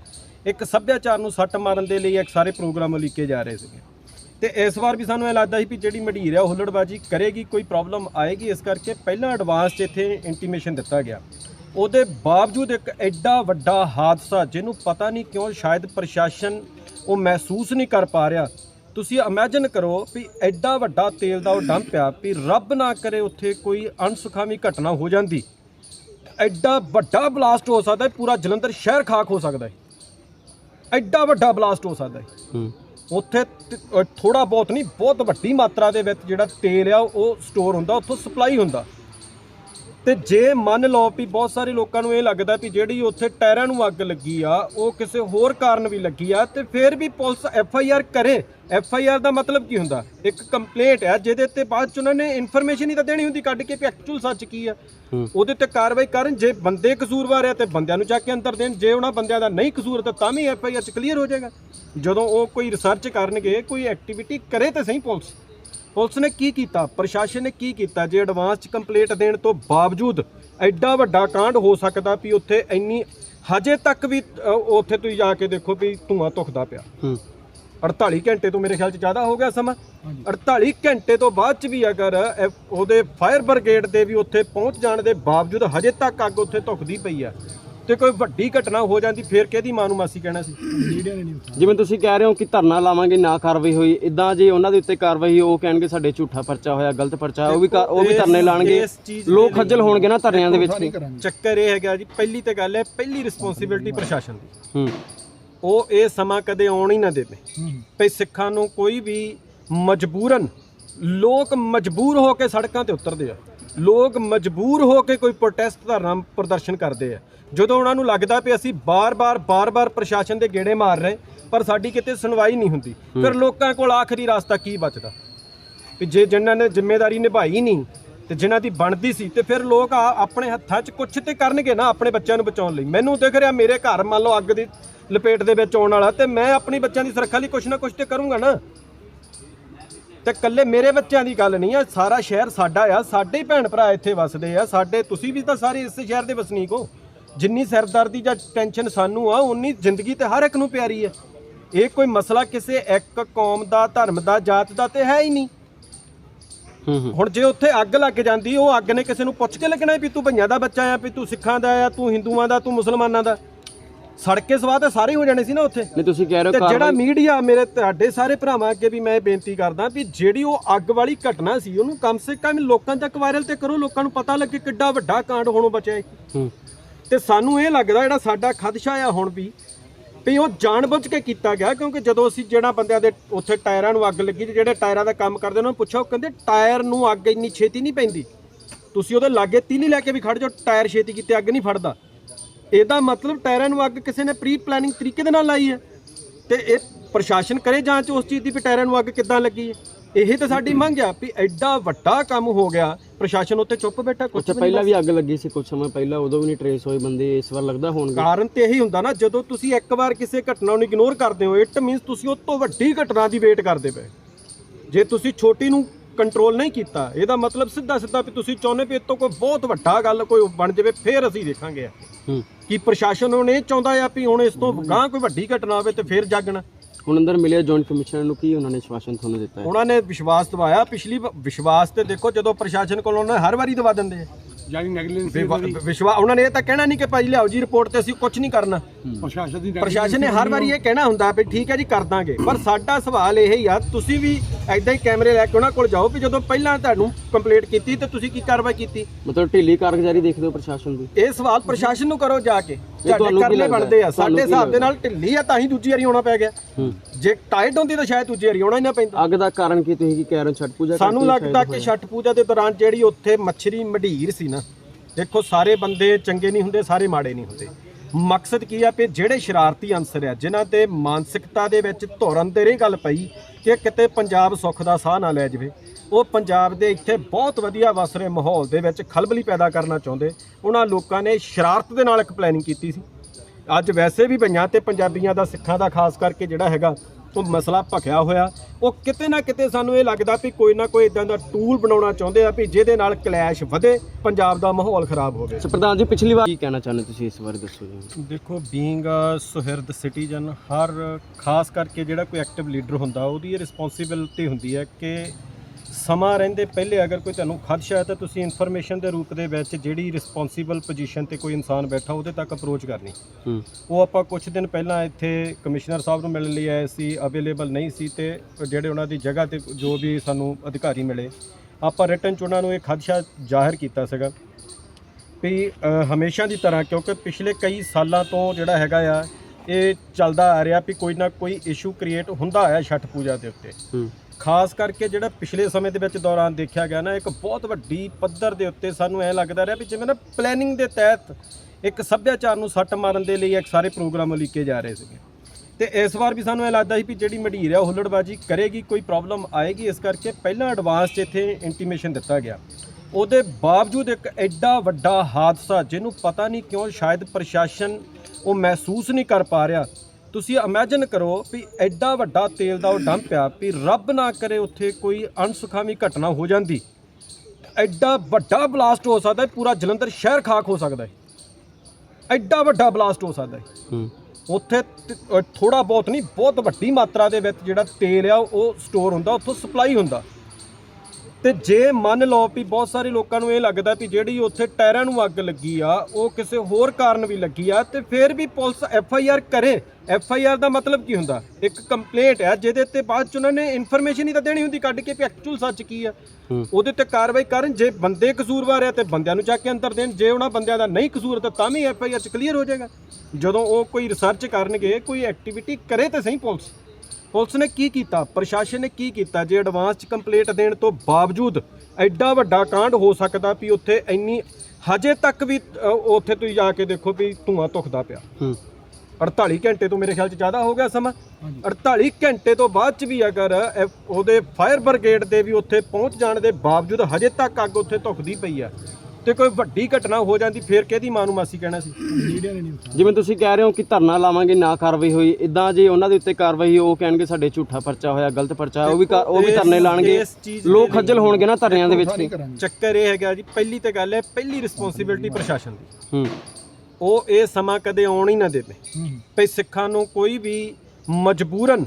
ਇੱਕ ਸੱਭਿਆਚਾਰ ਨੂੰ ਸੱਟ ਮਾਰਨ ਦੇ ਲਈ ਇੱਕ ਸਾਰੇ ਪ੍ਰੋਗਰਾਮ ਉਲੀਕੇ ਜਾ ਰਹੇ ਸੀਗੇ। ਤੇ ਇਸ ਵਾਰ ਵੀ ਸਾਨੂੰ ਇਹ ਲੱਗਦਾ ਸੀ ਵੀ ਜਿਹੜੀ ਮਢੀਰ ਆ, ਉਹ ਹੁੱਲੜਬਾਜੀ ਕਰੇਗੀ, ਕੋਈ ਪ੍ਰੋਬਲਮ ਆਏਗੀ। ਇਸ ਕਰਕੇ ਪਹਿਲਾਂ ਐਡਵਾਂਸ 'ਚ ਇੱਥੇ ਇੰਟੀਮੇਸ਼ਨ ਦਿੱਤਾ ਗਿਆ। ਉਹਦੇ ਬਾਵਜੂਦ ਇੱਕ ਐਡਾ ਵੱਡਾ ਹਾਦਸਾ, ਜਿਹਨੂੰ ਪਤਾ ਨਹੀਂ ਕਿਉਂ ਸ਼ਾਇਦ ਪ੍ਰਸ਼ਾਸਨ ਉਹ ਮਹਿਸੂਸ ਨਹੀਂ ਕਰ ਪਾ ਰਿਹਾ ਤੁਸੀਂ ਇਮੇਜਿਨ ਕਰੋ ਵੀ ਐਡਾ ਵੱਡਾ ਤੇਲ ਦਾ ਉਹ ਡੰਪ ਆ ਵੀ ਰੱਬ ਨਾ ਕਰੇ ਉੱਥੇ ਕੋਈ ਅਣਸੁਖਾਵੀ ਘਟਨਾ ਹੋ ਜਾਂਦੀ। ਐਡਾ ਵੱਡਾ ਬਲਾਸਟ ਹੋ ਸਕਦਾ ਹੈ ਪੂਰਾ ਜਲੰਧਰ ਸ਼ਹਿਰ ਖਾਕ ਹੋ ਸਕਦਾ ਹੈ। ਐਡਾ ਵੱਡਾ ਬਲਾਸਟ ਹੋ ਸਕਦਾ ਹੈ। ਹੂੰ। ਉੱਥੇ ਥੋੜਾ ਬਹੁਤ ਨਹੀਂ ਬਹੁਤ ਵੱਡੀ ਮਾਤਰਾ ਦੇ ਵਿੱਚ ਜਿਹੜਾ ਤੇਲ ਆ ਉਹ ਸਟੋਰ ਹੁੰਦਾ ਉੱਥੋਂ ਸਪਲਾਈ ਹੁੰਦਾ। ਤੇ ਜੇ ਮੰਨ ਲਓ ਵੀ ਬਹੁਤ ਸਾਰੇ ਲੋਕਾਂ ਨੂੰ ਇਹ ਲੱਗਦਾ ਵੀ ਜਿਹੜੀ ਉੱਥੇ ਟਾਇਰਾਂ ਨੂੰ ਅੱਗ ਲੱਗੀ ਆ ਉਹ ਕਿਸੇ ਹੋਰ ਕਾਰਨ ਵੀ ਲੱਗੀ ਆ ਤੇ ਫਿਰ ਵੀ ਪੁਲਿਸ ਐਫ ਆਈ ਆਰ ਕਰੇ। ਐਫ ਆਈ ਆਰ ਦਾ ਮਤਲਬ ਕੀ ਹੁੰਦਾ? ਇੱਕ ਕੰਪਲੇਂਟ ਹੈ ਜਿਹਦੇ ਤੇ ਬਾਅਦ ਚ ਉਹਨਾਂ ਨੇ ਇਨਫੋਰਮੇਸ਼ਨ ਹੀ ਤਾਂ ਦੇਣੀ ਹੁੰਦੀ ਕੱਢ ਕੇ ਵੀ ਐਕਚੁਅਲ ਸੱਚ ਕੀ ਆ। ਉਹਦੇ ਤੇ ਕਾਰਵਾਈ ਕਰਨ ਜੇ ਬੰਦੇ ਕਸੂਰਵਾਰ ਆ ਤੇ ਬੰਦਿਆਂ ਨੂੰ ਚੱਕ ਕੇ ਅੰਦਰ ਦੇਣ ਜੇ ਉਹਨਾਂ ਬੰਦਿਆਂ ਦਾ ਨਹੀਂ ਕਸੂਰ ਤਾਂ ਤਾਂ ਵੀ ਐਫ ਆਈ ਆਰ ਚ ਕਲੀਅਰ ਹੋ ਜਾਏਗਾ। ਜਦੋਂ ਉਹ ਕੋਈ ਰਿਸਰਚ ਕਰਨਗੇ ਕੋਈ ਐਕਟੀਵਿਟੀ ਕਰੇ ਤਾਂ ਸਹੀ ਪੁਲਿਸ। ਪੁਲਿਸ ਨੇ ਕੀ ਕੀਤਾ? ਪ੍ਰਸ਼ਾਸਨ ਨੇ ਕੀ ਕੀਤਾ ਜੇ ਐਡਵਾਂਸ ਚ ਕੰਪਲੇਂਟ ਦੇਣ ਤੋਂ ਬਾਵਜੂਦ ਐਡਾ ਵੱਡਾ ਕਾਂਡ ਹੋ ਸਕਦਾ ਵੀ ਉੱਥੇ ਇੰਨੀ ਹਜੇ ਤੱਕ ਵੀ ਅ, ਉੱਥੇ ਤੁਸੀਂ ਜਾ ਕੇ ਦੇਖੋ ਵੀ ਧੂਆਂ ਧੁਖਦਾ ਪਿਆ। ਹੂੰ। 48 ਘੰਟੇ ਤੋਂ ਮੇਰੇ ਖਿਆਲ ਚ ਜ਼ਿਆਦਾ ਹੋ ਗਿਆ ਸਮਾਂ। 48 ਘੰਟੇ ਤੋਂ ਬਾਅਦ ਚ ਵੀ ਅਗਰ ਇਹ- ਉਹਦੇ ਫਾਇਰ ਬ੍ਰਿਗੇਡ ਦੇ ਵੀ ਉੱਥੇ ਪਹੁੰਚ ਜਾਣ ਦੇ ਬਾਵਜੂਦ ਹਜੇ ਤੱਕ ਅੱਗ ਉੱਥੇ ਧੁਖਦੀ ਪਈ ਆ। ਤੇ ਕੋਈ ਵੱਡੀ ਘਟਨਾ ਹੋ ਜਾਂਦੀ ਫੇਰ ਕਿਹਦੀ ਮਾਂ ਨੂੰ ਮਾਸੀ ਕਹਿਣਾ ਸੀ? ਜਿਵੇਂ ਤੁਸੀਂ ਕਹਿ ਰਹੇ ਹੋ ਕਿ ਧਰਨਾ ਲਾਵਾਂਗੇ ਨਾ ਕਾਰਵਾਈ ਹੋਈ ਇਦਾਂ ਜੇ ਉਹਨਾਂ ਦੇ ਉੱਤੇ ਕਾਰਵਾਈ ਹੋਈ, ਉਹ ਕਹਿਣਗੇ ਸਾਡੇ ਝੂਠਾ ਪਰਚਾ ਹੋਇਆ ਗਲਤ ਪਰਚਾ ਹੋਇਆ, ਉਹ ਵੀ ਕਾ- ਉਹ ਵੀ ਧਰਨੇ ਲਾਣਗੇ। ਇਸ ਚੀਜ਼ ਦੇ ਲੋਕ ਖੱਜਲ ਹੋਣਗੇ ਨਾ ਧਰਨਿਆਂ ਦੇ ਵਿੱਚ ਵੀ। ਚੱਕਰ ਇਹ ਹੈਗਾ ਜੀ ਪਹਿਲੀ ਤੇ ਗੱਲ ਹੈ ਪਹਿਲੀ ਰਿਸਪੌਂਸਿਬਿਲਟੀ ਪ੍ਰਸ਼ਾਸਨ ਦੀ। ਹੂੰ। ਉਹ ਇਹ ਸਮਾਂ ਕਦੇ ਆਉਣ ਹੀ ਨਾ ਦੇਵੇ। ਭਈ ਸਿੱਖਾਂ ਨੂੰ ਕੋਈ ਵੀ ਮਜਬੂਰਨ ਲੋਕ ਮਜਬੂਰ ਹੋ ਕੇ ਸੜਕਾਂ ਤੇ ਉਤਰਦੇ ਆ। ਲੋਕ ਮਜਬੂਰ ਹੋ ਕੇ ਕੋਈ ਪ੍ਰੋਟੈਸਟ ਧਰਨਾ ਪ੍ਰਦਰਸ਼ਨ ਕਰਦੇ ਆ। ਜਦੋਂ ਉਹਨਾਂ ਨੂੰ ਲੱਗਦਾ ਵੀ ਅਸੀਂ ਬਾਰ-ਬਾਰ ਬਾਰ-ਬਾਰ ਪ੍ਰਸ਼ਾਸਨ ਦੇ ਗੇੜੇ ਮਾਰ ਰਹੇ ਪਰ ਸਾਡੀ ਕਿਤੇ ਸੁਣਵਾਈ ਨਹੀਂ ਹੁੰਦੀ। ਫਿਰ ਲੋਕਾਂ ਕੋਲ ਆਖਰੀ ਰਸਤਾ ਕੀ ਬਚਦਾ? ਵੀ ਜੇ ਜਿਨ੍ਹਾਂ ਨੇ ਜ਼ਿੰਮੇਵਾਰੀ ਨਿਭਾਈ ਨਹੀਂ ਤੇ ਜਿਨ੍ਹਾਂ ਦੀ ਬਣਦੀ ਸੀ ਤੇ ਫਿਰ ਲੋਕ ਆ- ਆਪਣੇ ਹੱਥਾਂ 'ਚ ਕੁਛ ਤੇ ਕਰਨਗੇ ਨਾ ਆਪਣੇ ਬੱਚਿਆਂ ਨੂੰ ਬਚਾਉਣ ਲਈ। ਮੈਨੂੰ ਦਿਖ ਰਿਹਾ ਮੇਰੇ ਘਰ ਮੰਨ ਲਓ ਅੱਗ ਦੀ ਲਪੇਟ ਦੇ ਵਿੱਚ ਆਉਣ ਵਾਲਾ ਤੇ ਮੈਂ ਆਪਣੀ ਬੱਚਿਆਂ ਦੀ ਸੁਰੱਖਿਆ ਲਈ ਕੁਛ ਨਾ ਕੁਛ ਤੇ ਕਰੂੰਗਾ ਨਾ। ਤੇ ਕੱਲੇ ਮੇਰੇ ਬੱਚਿਆਂ ਦੀ ਗੱਲ ਨਹੀਂ ਆ ਸਾਰਾ ਸ਼ਹਿਰ ਸਾਡਾ ਆ ਸਾਡੇ ਹੀ ਭੈਣ ਭਰਾ ਇੱਥੇ ਵੱਸਦੇ ਆ ਸਾਡੇ ਤੁਸੀਂ ਵੀ ਤਾਂ ਸਾਰੇ ਇਸ ਸ਼ਹਿਰ ਦੇ ਵਸਨੀਕ ਹੋ। ਜਿੰਨੀ ਸਿਰਦਰਦੀ ਜਾਂ ਟੈਨਸ਼ਨ ਸਾਨੂੰ ਆ ਉਨੀ ਜ਼ਿੰਦਗੀ ਤੇ ਹਰ ਇੱਕ ਨੂੰ ਪਿਆਰੀ ਹੈ ਇਹ ਕੋਈ ਮਸਲਾ ਕਿਸੇ ਇੱਕ ਕੌਮ ਦਾ ਧਰਮ ਦਾ ਜਾਤ ਦਾ ਤੇ ਹੈ ਹੀ ਨਹੀਂ। ਹੁਣ ਜੇ ਉੱਥੇ ਅੱਗ ਲੱਗ ਜਾਂਦੀ ਉਹ ਅੱਗ ਨੇ ਕਿਸੇ ਨੂੰ ਪੁੱਛ ਕੇ ਲੱਗਣਾ ਵੀ ਤੂੰ ਭਈਆਂ ਦਾ ਬੱਚਾ ਆ ਵੀ ਤੂੰ ਸਿੱਖਾਂ ਦਾ ਆ ਤੂੰ ਹਿੰਦੂਆਂ ਦਾ ਤੂੰ ਮੁਸਲਮਾਨਾਂ ਦਾ। ਸੜਕੇ ਸਵਾਹ ਤਾਂ ਸਾਰੇ ਹੋ ਜਾਣੇ ਸੀ ਨਾ ਉੱਥੇ। ਨਹੀਂ ਤੁਸੀਂ ਕਹਿ ਰਹੇ ਤੇ ਹੋ ਜਿਹੜਾ ਕਾਰਵਾਈ ਮੀਡੀਆ ਮੇਰੇ ਤੁਹਾਡੇ ਸਾਰੇ ਭਰਾਵਾਂ ਅੱਗੇ ਵੀ ਮੈਂ ਇਹ ਬੇਨਤੀ ਕਰਦਾ ਵੀ ਜਿਹੜੀ ਉਹ ਅੱਗ ਵਾਲੀ ਘਟਨਾ ਸੀ ਉਹਨੂੰ ਕਮ ਸੇ ਕਮ ਲੋਕਾਂ ਤੱਕ ਵਾਇਰਲ ਤੇ ਕਰੋ ਲੋਕਾਂ ਨੂੰ ਪਤਾ ਲੱਗੇ ਕਿੱਡਾ ਵੱਡਾ ਕਾਂਡ ਹੋਣੋਂ ਬਚਿਆ ਹੈ ਹੂੰ। ਤੇ ਸਾਨੂੰ ਇਹ ਲੱਗਦਾ ਜਿਹੜਾ ਸਾਡਾ ਖਦਸ਼ਾ ਆ ਹੁਣ ਵੀ ਵੀ ਉਹ ਜਾਣਬੁੱਝ ਕੇ ਕੀਤਾ ਗਿਆ ਕਿਉਂਕਿ ਜਦੋਂ ਅਸੀਂ ਜਿਹੜਾ ਬੰਦਿਆਂ ਦੇ ਉੱਥੇ ਟਾਇਰਾਂ ਨੂੰ ਅੱਗ ਲੱਗੀ ਤੇ ਜਿਹੜੇ ਟਾਇਰਾਂ ਦਾ ਕੰਮ ਕਰਦੇ ਉਹਨਾਂ ਨੂੰ ਪੁੱਛਿਆ ਉਹ ਕਹਿੰਦੇ ਟਾਇਰ ਨੂੰ ਅੱਗ ਇੰਨੀ ਛੇਤੀ ਨਹੀਂ ਪੈਂਦੀ। ਤੁਸੀਂ ਉਹਦੇ ਲਾਗੇ ਤੀਲੀ ਲੈ ਕੇ ਵੀ ਖੜ ਜਾਓ ਟਾਇਰ ਛੇਤੀ ਕਿਤੇ ਅੱਗ ਨਹੀਂ ਫੜਦਾ। ਇਹਦਾ ਮਤਲਬ ਟਾਇਰਾਂ ਨੂੰ ਅੱਗ ਕਿਸੇ ਨੇ ਪ੍ਰੀ ਪਲੈਨਿੰਗ ਤਰੀਕੇ ਦੇ ਨਾਲ ਲਾਈ ਹੈ। ਤੇ ਇਹ ਪ੍ਰਸ਼ਾਸਨ ਕਰੇ ਜਾਂਚ ਉਸ ਚੀਜ਼ ਦੀ ਵੀ ਟਾਇਰਾਂ ਨੂੰ ਅੱਗ ਕਿੱਦਾਂ ਲੱਗੀ ਹੈ। ਇਹ ਤਾਂ ਸਾਡੀ ਮੰਗ ਆ ਵੀ ਐਡਾ ਵੱਡਾ ਕੰਮ ਹੋ ਗਿਆ। ਪ੍ਰਸ਼ਾਸਨ ਉੱਤੇ ਚੁੱਪ ਬੈਠਾ ਕੁਝ ਅੱਛਾ ਪਹਿਲਾਂ ਵੀ ਅੱਗ ਲੱਗੀ ਸੀ ਕੁਝ ਸਮਾਂ ਪਹਿਲਾਂ ਉਦੋਂ ਵੀ ਨਹੀਂ ਟਰੇਸ ਹੋਏ ਬੰਦੇ ਇਸ ਵਾਰ ਲੱਗਦਾ ਹੋਣਗੇ। ਕਾਰਨ ਤੇ ਇਹੀ ਹੁੰਦਾ ਨਾ ਜਦੋਂ ਤੁਸੀਂ ਇੱਕ ਵਾਰ ਕਿਸੇ ਘਟਨਾ ਨੂੰ ਇਗਨੋਰ ਕਰਦੇ ਹੋ ਇਟ ਮੀਨਸ ਤੁਸੀਂ ਉਸ ਤੋਂ ਵੱਡੀ ਘਟਨਾ ਦੀ ਵੇਟ ਕਰਦੇ ਪਏ। ਜੇ ਤੁਸੀਂ ਛੋਟੀ ਨੂੰ ਕੰਟਰੋਲ ਨਹੀਂ ਕੀਤਾ। ਇਹਦਾ ਮਤਲਬ ਸਿੱਧਾ ਸਿੱਧਾ ਵੀ ਤੁਸੀਂ ਚਾਹੁੰਦੇ ਵੀ ਇਹ ਤੋਂ ਕੋਈ ਬਹੁਤ ਵੱਡਾ ਗੱਲ ਕੋਈ ਬਣ ਜਾਵੇ ਫੇਰ ਅਸੀਂ ਦੇਖਾਂਗੇ। ਹੂੰ। ਕਿ ਪ੍ਰਸ਼ਾਸਨ ਹੁਣ ਇਹ ਚਾਹੁੰਦਾ ਆ ਵੀ ਹੁਣ ਇਸ ਤੋਂ ਗਾਂ ਕੋਈ ਵੱਡੀ ਘਟਨਾ ਹੋਵੇ ਤੇ ਫੇਰ ਜਾਗਣਾ। ਹੁਣ ਅੰਦਰ ਮਿਲਿਆ ਜੁਆਇੰਟ ਕਮਿਸ਼ਨਰ ਨੂੰ ਕੀ ਉਹਨਾਂ ਨੇ ਸ਼ਵਾਸਨ ਤੁਹਾਨੂੰ ਦਿੱਤਾ ਹੈ? ਉਹਨਾਂ ਨੇ ਵਿਸ਼ਵਾਸ ਦਿਵਾਇਆ ਪਿਛਲੀ ਵਿਸ਼ਵਾਸ ਤੇ ਦੇਖੋ ਜਦੋਂ ਪ੍ਰਸ਼ਾਸਨ ਕੋਲ ਉਹਨਾਂ ਹਰ ਵਾਰੀ ਦਵਾ ਦਿੰਦੇ ਆ। ਯਾਨੀ ਨੈਗਲੀਜੈਂਸ ਵਿਸ਼ਵਾਸ ਉਹਨਾਂ ਨੇ ਇਹ ਤਾਂ ਕਹਿਣਾ ਨਹੀਂ ਕਿ ਭਾਈ ਲਿਆਓ ਜੀ ਰਿਪੋਰਟ ਤੇ ਅਸੀਂ ਕੁਝ ਨਹੀਂ ਕਰਨਾ। ਪ੍ਰਸ਼ਾਸਨ ਦੀ ਪ੍ਰਸ਼ਾਸਨ ਨੇ ਹਰ ਵਾਰੀ ਇਹ ਕਹਿਣਾ ਹੁੰਦਾ ਵੀ ਠੀਕ ਹੈ ਜੀ ਕਰ ਦਾਂਗੇ। ਪਰ ਸਾਡਾ ਸਵਾਲ ਇਹ ਹੀ ਆ ਤੁਸੀਂ ਵੀ ਐਦਾਂ ਹੀ ਕੈਮਰੇ ਲੈ ਕੇ ਉਹਨਾਂ ਕੋਲ ਜਾਓ ਵੀ ਜਦੋਂ ਪਹਿਲਾਂ ਤੁਹਾਨੂੰ ਕੰਪਲੀਟ ਕੀਤੀ ਤੇ ਤੁਸੀਂ ਕੀ ਕਾਰਵਾਈ ਕੀਤੀ? ਮਤਲਬ ਢਿੱਲੀ ਕਾਰਗੁਜ਼ਾਰੀ ਦੇਖਦੇ ਹੋ ਪ੍ਰਸ਼ਾਸਨ ਦੀ? ਇਹ ਸਵਾਲ ਪ੍ਰਸ਼ਾਸਨ ਨੂੰ ਕਰੋ ਜਾ ਕੇ। ਤੁਹਾਡੇ ਤੁਹਾਨੂੰ ਕੀ ਕਰਨੇ ਲੱਗਦਾ? ਬਣਦੇ ਆ ਤੁਹਾਨੂੰ ਸਾਡੇ ਕੀ ਹਿਸਾਬ ਦੇ ਲੱਗਦਾ? ਨਾਲ ਢਿੱਲੀ ਆ ਤਾਂ ਹੀ ਦੂਜੀ ਵਾਰੀ ਆਉਣਾ ਪੈ ਗਿਆ। ਹੂੰ। ਜੇ ਟਾਈਟ ਹੁੰਦੀ ਤਾਂ ਸ਼ਾਇਦ ਦੂਜੀ ਵਾਰੀ ਆਉਣਾ ਹੀ ਨਾ ਪੈਂਦਾ। ਅੱਗ ਦਾ ਕਾਰਨ ਕੀ ਤੁਸੀਂ ਕੀ ਕਹਿ ਰਹੇ ਹੋ? ਛਠ ਪੂਜਾ ਸਾਨੂੰ ਕਰਕੇ ਲੱਗਦਾ ਸ਼ਾਇਦ ਕਿ ਛਠ ਪੂਜਾ ਦੇ ਦੌਰਾਨ ਜਿਹੜੀ ਉੱਥੇ ਮੱਛਰੀ ਮਢੀਰ ਸੀ ਨਾ ਦੇਖੋ ਸਾਰੇ ਬੰਦੇ ਚੰਗੇ ਨਹੀਂ ਹੁੰਦੇ ਸਾਰੇ ਮਾੜੇ ਨਹੀਂ ਹੁੰਦੇ। ਮਕਸਦ ਕੀ ਆ ਕਿ ਜਿਹੜੇ ਸ਼ਰਾਰਤੀ ਅੰਸਰ ਆ ਜਿਨ੍ਹਾਂ ਤੇ ਮਾਨਸਿਕਤਾ ਦੇ ਵਿੱਚ ਧੁਰਨ ਤੇ ਰਹੀ ਗੱਲ ਪਈ ਕਿ ਕਿਤੇ ਪੰਜਾਬ ਸੁੱਖ ਦਾ ਸਾਹ ਨਾ ਲੈ ਜਾਵੇ, ਉਹ ਪੰਜਾਬ ਦੇ ਇੱਥੇ ਬਹੁਤ ਵਧੀਆ ਵਸਰੇ ਮਾਹੌਲ ਦੇ ਵਿੱਚ ਖਲਬਲੀ ਪੈਦਾ ਕਰਨਾ ਚਾਹੁੰਦੇ। ਉਹਨਾਂ ਲੋਕਾਂ ਨੇ ਸ਼ਰਾਰਤ ਦੇ ਨਾਲ ਇੱਕ ਪਲੈਨਿੰਗ ਕੀਤੀ ਸੀ। ਅੱਜ ਵੈਸੇ ਵੀ ਭਈਆਂ ਤੇ ਪੰਜਾਬੀਆਂ ਦਾ ਸਿੱਖਾਂ ਦਾ, ਖਾਸ ਕਰਕੇ ਜਿਹੜਾ ਹੈਗਾ ਉਹ ਮਸਲਾ ਭਖਿਆ ਹੋਇਆ ਉਹ ਕਿਤੇ ਨਾ ਕਿਤੇ ਸਾਨੂੰ ਇਹ ਲੱਗਦਾ ਵੀ ਕੋਈ ਨਾ ਕੋਈ ਇਦਾਂ ਦਾ ਟੂਲ ਬਣਾਉਣਾ ਚਾਹੁੰਦੇ ਆ ਵੀ ਜਿਹਦੇ ਨਾਲ ਕਲੈਸ਼ ਵਧੇ ਪੰਜਾਬ ਦਾ ਮਾਹੌਲ ਖਰਾਬ ਹੋਵੇ। ਸੋ ਪ੍ਰਧਾਨ ਜੀ ਪਿਛਲੀ ਵਾਰ ਕੀ ਕਹਿਣਾ ਚਾਹੁੰਦੇ ਤੁਸੀਂ ਇਸ ਬਾਰੇ ਦੱਸੋ ਜੀ? ਦੇਖੋ ਬੀਇੰਗ ਅ ਸੁਹਿਰਦ ਸਿਟੀਜ਼ਨ ਹਰ ਖਾਸ ਕਰਕੇ ਜਿਹੜਾ ਕੋਈ ਐਕਟਿਵ ਲੀਡਰ ਹੁੰਦਾ ਉਹਦੀ ਰਿਸਪੌਂਸਿਬਿਲਟੀ ਹੁੰਦੀ ਹੈ ਕਿ ਸਮਾਂ ਰਹਿੰਦੇ ਪਹਿਲੇ ਅਗਰ ਕੋਈ ਤੁਹਾਨੂੰ ਖਦਸ਼ਾ ਹੈ ਤਾਂ ਤੁਸੀਂ ਇਨਫੋਰਮੇਸ਼ਨ ਦੇ ਰੂਪ ਦੇ ਵਿੱਚ ਜਿਹੜੀ ਰਿਸਪੌਂਸਿਬਲ ਪੋਜੀਸ਼ਨ ਤੇ ਕੋਈ ਇਨਸਾਨ ਬੈਠਾ ਉਹਦੇ ਤੱਕ ਅਪਰੋਚ ਕਰਨੀ। ਉਹ ਆਪਾਂ ਕੁਝ ਦਿਨ ਪਹਿਲਾਂ ਇੱਥੇ ਕਮਿਸ਼ਨਰ ਸਾਹਿਬ ਨੂੰ ਮਿਲਣ ਲਈ ਆਏ ਸੀ ਅਵੇਲੇਬਲ ਨਹੀਂ ਸੀ ਤੇ ਜਿਹੜੇ ਉਹਨਾਂ ਦੀ ਜਗ੍ਹਾ ਤੇ ਜੋ ਵੀ ਸਾਨੂੰ ਅਧਿਕਾਰੀ ਮਿਲੇ ਆਪਾਂ ਰਿਟਰਨ ਚ ਉਹਨਾਂ ਨੂੰ ਇਹ ਖਦਸ਼ਾ ਜ਼ਾਹਿਰ ਕੀਤਾ ਸੀਗਾ ਵੀ ਹਮੇਸ਼ਾ ਦੀ ਤਰ੍ਹਾਂ ਕਿਉਂਕਿ ਪਿਛਲੇ ਕਈ ਸਾਲਾਂ ਤੋਂ ਜਿਹੜਾ ਹੈਗਾ ਆ ਇਹ ਚੱਲਦਾ ਆ ਰਿਹਾ ਵੀ ਕੋਈ ਨਾ ਕੋਈ ਇਸ਼ੂ ਕ੍ਰੀਏਟ ਹੁੰਦਾ ਆ ਛਠ ਪੂਜਾ ਦੇ ਉੱਤੇ। ਹੂੰ। ਖਾਸ ਕਰਕੇ ਜਿਹੜਾ ਪਿਛਲੇ ਸਮੇਂ ਦੇ ਵਿੱਚ ਦੌਰਾਨ ਦੇਖਿਆ ਗਿਆ ਨਾ, ਇੱਕ ਬਹੁਤ ਵੱਡੀ ਪੱਧਰ ਦੇ ਉੱਤੇ ਸਾਨੂੰ ਐ ਲੱਗਦਾ ਰਿਹਾ ਵੀ ਜਿਵੇਂ ਨਾ ਪਲੈਨਿੰਗ ਦੇ ਤਹਿਤ ਇੱਕ ਸੱਭਿਆਚਾਰ ਨੂੰ ਸੱਟ ਮਾਰਨ ਦੇ ਲਈ ਇੱਕ ਸਾਰੇ ਪ੍ਰੋਗਰਾਮ ਉਲੀਕੇ ਜਾ ਰਹੇ ਸੀਗੇ। ਤੇ ਇਸ ਵਾਰ ਵੀ ਸਾਨੂੰ ਇਹ ਲੱਗਦਾ ਸੀ ਵੀ ਜਿਹੜੀ ਮਢੀਰ ਹੈ ਉਹ ਹੁੱਲੜਬਾਜੀ ਕਰੇਗੀ, ਕੋਈ ਪ੍ਰੋਬਲਮ ਆਏਗੀ। ਇਸ ਕਰਕੇ ਪਹਿਲਾਂ ਐਡਵਾਂਸ 'ਚ ਇੱਥੇ ਇੰਟੀਮੇਸ਼ਨ ਦਿੱਤਾ ਗਿਆ। ਉਹਦੇ ਬਾਵਜੂਦ ਇੱਕ ਐਡਾ ਵੱਡਾ ਹਾਦਸਾ, ਜਿਹਨੂੰ ਪਤਾ ਨਹੀਂ ਕਿਉਂ ਸ਼ਾਇਦ ਪ੍ਰਸ਼ਾਸਨ ਉਹ ਮਹਿਸੂਸ ਨਹੀਂ ਕਰ ਪਾ ਰਿਹਾ ਤੁਸੀਂ ਇਮੇਜਿਨ ਕਰੋ ਵੀ ਐਡਾ ਵੱਡਾ ਤੇਲ ਦਾ ਉਹ ਡੰਪ ਆ ਵੀ ਰੱਬ ਨਾ ਕਰੇ ਉੱਥੇ ਕੋਈ ਅਣਸੁਖਾਵੀ ਘਟਨਾ ਹੋ ਜਾਂਦੀ। ਐਡਾ ਵੱਡਾ ਬਲਾਸਟ ਹੋ ਸਕਦਾ ਹੈ ਪੂਰਾ ਜਲੰਧਰ ਸ਼ਹਿਰ ਖਾਕ ਹੋ ਸਕਦਾ ਹੈ। ਐਡਾ ਵੱਡਾ ਬਲਾਸਟ ਹੋ ਸਕਦਾ ਹੈ। ਹੂੰ। ਉੱਥੇ ਥੋੜਾ ਬਹੁਤ ਨਹੀਂ ਬਹੁਤ ਵੱਡੀ ਮਾਤਰਾ ਦੇ ਵਿੱਚ ਜਿਹੜਾ ਤੇਲ ਆ ਉਹ ਸਟੋਰ ਹੁੰਦਾ ਉੱਥੋਂ ਸਪਲਾਈ ਹੁੰਦਾ। ਤੇ ਜੇ ਮੰਨ ਲਓ ਵੀ ਬਹੁਤ ਸਾਰੇ ਲੋਕਾਂ ਨੂੰ ਇਹ ਲੱਗਦਾ ਵੀ ਜਿਹੜੀ ਉੱਥੇ ਟਾਇਰਾਂ ਨੂੰ ਅੱਗ ਲੱਗੀ ਆ ਉਹ ਕਿਸੇ ਹੋਰ ਕਾਰਨ ਵੀ ਲੱਗੀ ਆ ਤੇ ਫਿਰ ਵੀ ਪੁਲਿਸ ਐਫ ਆਈ ਆਰ ਕਰੇ। ਐਫ ਆਈ ਆਰ ਦਾ ਮਤਲਬ ਕੀ ਹੁੰਦਾ? ਇੱਕ ਕੰਪਲੇਂਟ ਹੈ ਜਿਹਦੇ ਤੇ ਬਾਅਦ ਚ ਉਹਨਾਂ ਨੇ ਇਨਫੋਰਮੇਸ਼ਨ ਹੀ ਤਾਂ ਦੇਣੀ ਹੁੰਦੀ ਕੱਢ ਕੇ ਵੀ ਐਕਚੁਅਲ ਸੱਚ ਕੀ ਆ। ਉਹਦੇ ਤੇ ਕਾਰਵਾਈ ਕਰਨ ਜੇ ਬੰਦੇ ਕਸੂਰਵਾਰ ਆ ਤੇ ਬੰਦਿਆਂ ਨੂੰ ਚੱਕ ਕੇ ਅੰਦਰ ਦੇਣ ਜੇ ਉਹਨਾਂ ਬੰਦਿਆਂ ਦਾ ਨਹੀਂ ਕਸੂਰ ਤਾਂ ਤਾਂ ਵੀ ਐਫ ਆਈ ਆਰ ਚ ਕਲੀਅਰ ਹੋ ਜਾਏਗਾ। ਜਦੋਂ ਉਹ ਕੋਈ ਰਿਸਰਚ ਕਰਨਗੇ ਕੋਈ ਐਕਟੀਵਿਟੀ ਕਰੇ ਤੇ ਸਹੀ ਪੁਲਿਸ। ਪੁਲਿਸ ਨੇ ਕੀ ਕੀਤਾ? ਪ੍ਰਸ਼ਾਸਨ ਨੇ ਕੀ ਕੀਤਾ? ਜੇ ਐਡਵਾਂਸ ਚ ਕੰਪਲੇਂਟ ਦੇਣ ਤੋਂ ਬਾਵਜੂਦ ਐਡਾ ਵੱਡਾ ਕਾਂਡ ਹੋ ਸਕਦਾ ਵੀ ਉੱਥੇ ਇੰਨੀ ਹਜੇ ਤੱਕ ਵੀ ਅ, ਉੱਥੇ ਤੁਸੀਂ ਜਾ ਕੇ ਦੇਖੋ ਵੀ ਧੂਆਂ ਧੁਖਦਾ ਪਿਆ। ਹੂੰ। 48 ਘੰਟੇ ਤੋਂ ਮੇਰੇ ਖਿਆਲ ਚ ਜ਼ਿਆਦਾ ਹੋ ਗਿਆ ਸਮਾਂ। 48 ਘੰਟੇ ਤੋਂ ਬਾਅਦ ਚ ਵੀ ਅਗਰ ਇਹ- ਉਹਦੇ ਫਾਇਰ ਬ੍ਰਿਗੇਡ ਦੇ ਵੀ ਉੱਥੇ ਪਹੁੰਚ ਜਾਣ ਦੇ ਬਾਵਜੂਦ ਹਜੇ ਤੱਕ ਅੱਗ ਉੱਥੇ ਧੁਖਦੀ ਪਈ ਆ ਤੇ ਕੋਈ ਵੱਡੀ ਘਟਨਾ ਹੋ ਜਾਂਦੀ ਫੇਰ ਕਿਹਦੀ ਮਾਂ ਨੂੰ ਮਾਸੀ ਕਹਿਣਾ ਸੀ? ਜਿਵੇਂ ਤੁਸੀਂ ਕਹਿ ਰਹੇ ਹੋ ਕਿ ਧਰਨਾ ਲਾਵਾਂਗੇ ਨਾ ਕਾਰਵਾਈ ਹੋਈ ਇਦਾਂ ਜੇ ਉਹਨਾਂ ਦੇ ਉੱਤੇ ਕਾਰਵਾਈ ਹੋਈ ਉਹ ਕਹਿਣਗੇ ਸਾਡੇ ਝੂਠਾ ਪਰਚਾ ਹੋਇਆ ਗਲਤ ਪਰਚਾ ਹੋਇਆ, ਉਹ ਵੀ ਉਹ ਵੀ ਧਰਨੇ ਲਾਣਗੇ। ਲੋਕ ਖੱਜਲ ਹੋਣਗੇ ਨਾ ਧਰਨਿਆਂ ਦੇ ਵਿੱਚ ਚੱਕਰ ਇਹ ਹੈਗਾ ਜੀ ਪਹਿਲੀ ਤੇ ਗੱਲ ਹੈ ਪਹਿਲੀ ਰਿਸਪੌਂਸਿਬਿਲਟੀ ਪ੍ਰਸ਼ਾਸਨ ਦੀ। ਹੂੰ। ਉਹ ਇਹ ਸਮਾਂ ਕਦੇ ਆਉਣ ਹੀ ਨਾ ਦੇਵੇ। ਭਈ ਸਿੱਖਾਂ ਨੂੰ ਕੋਈ ਵੀ ਮਜਬੂਰਨ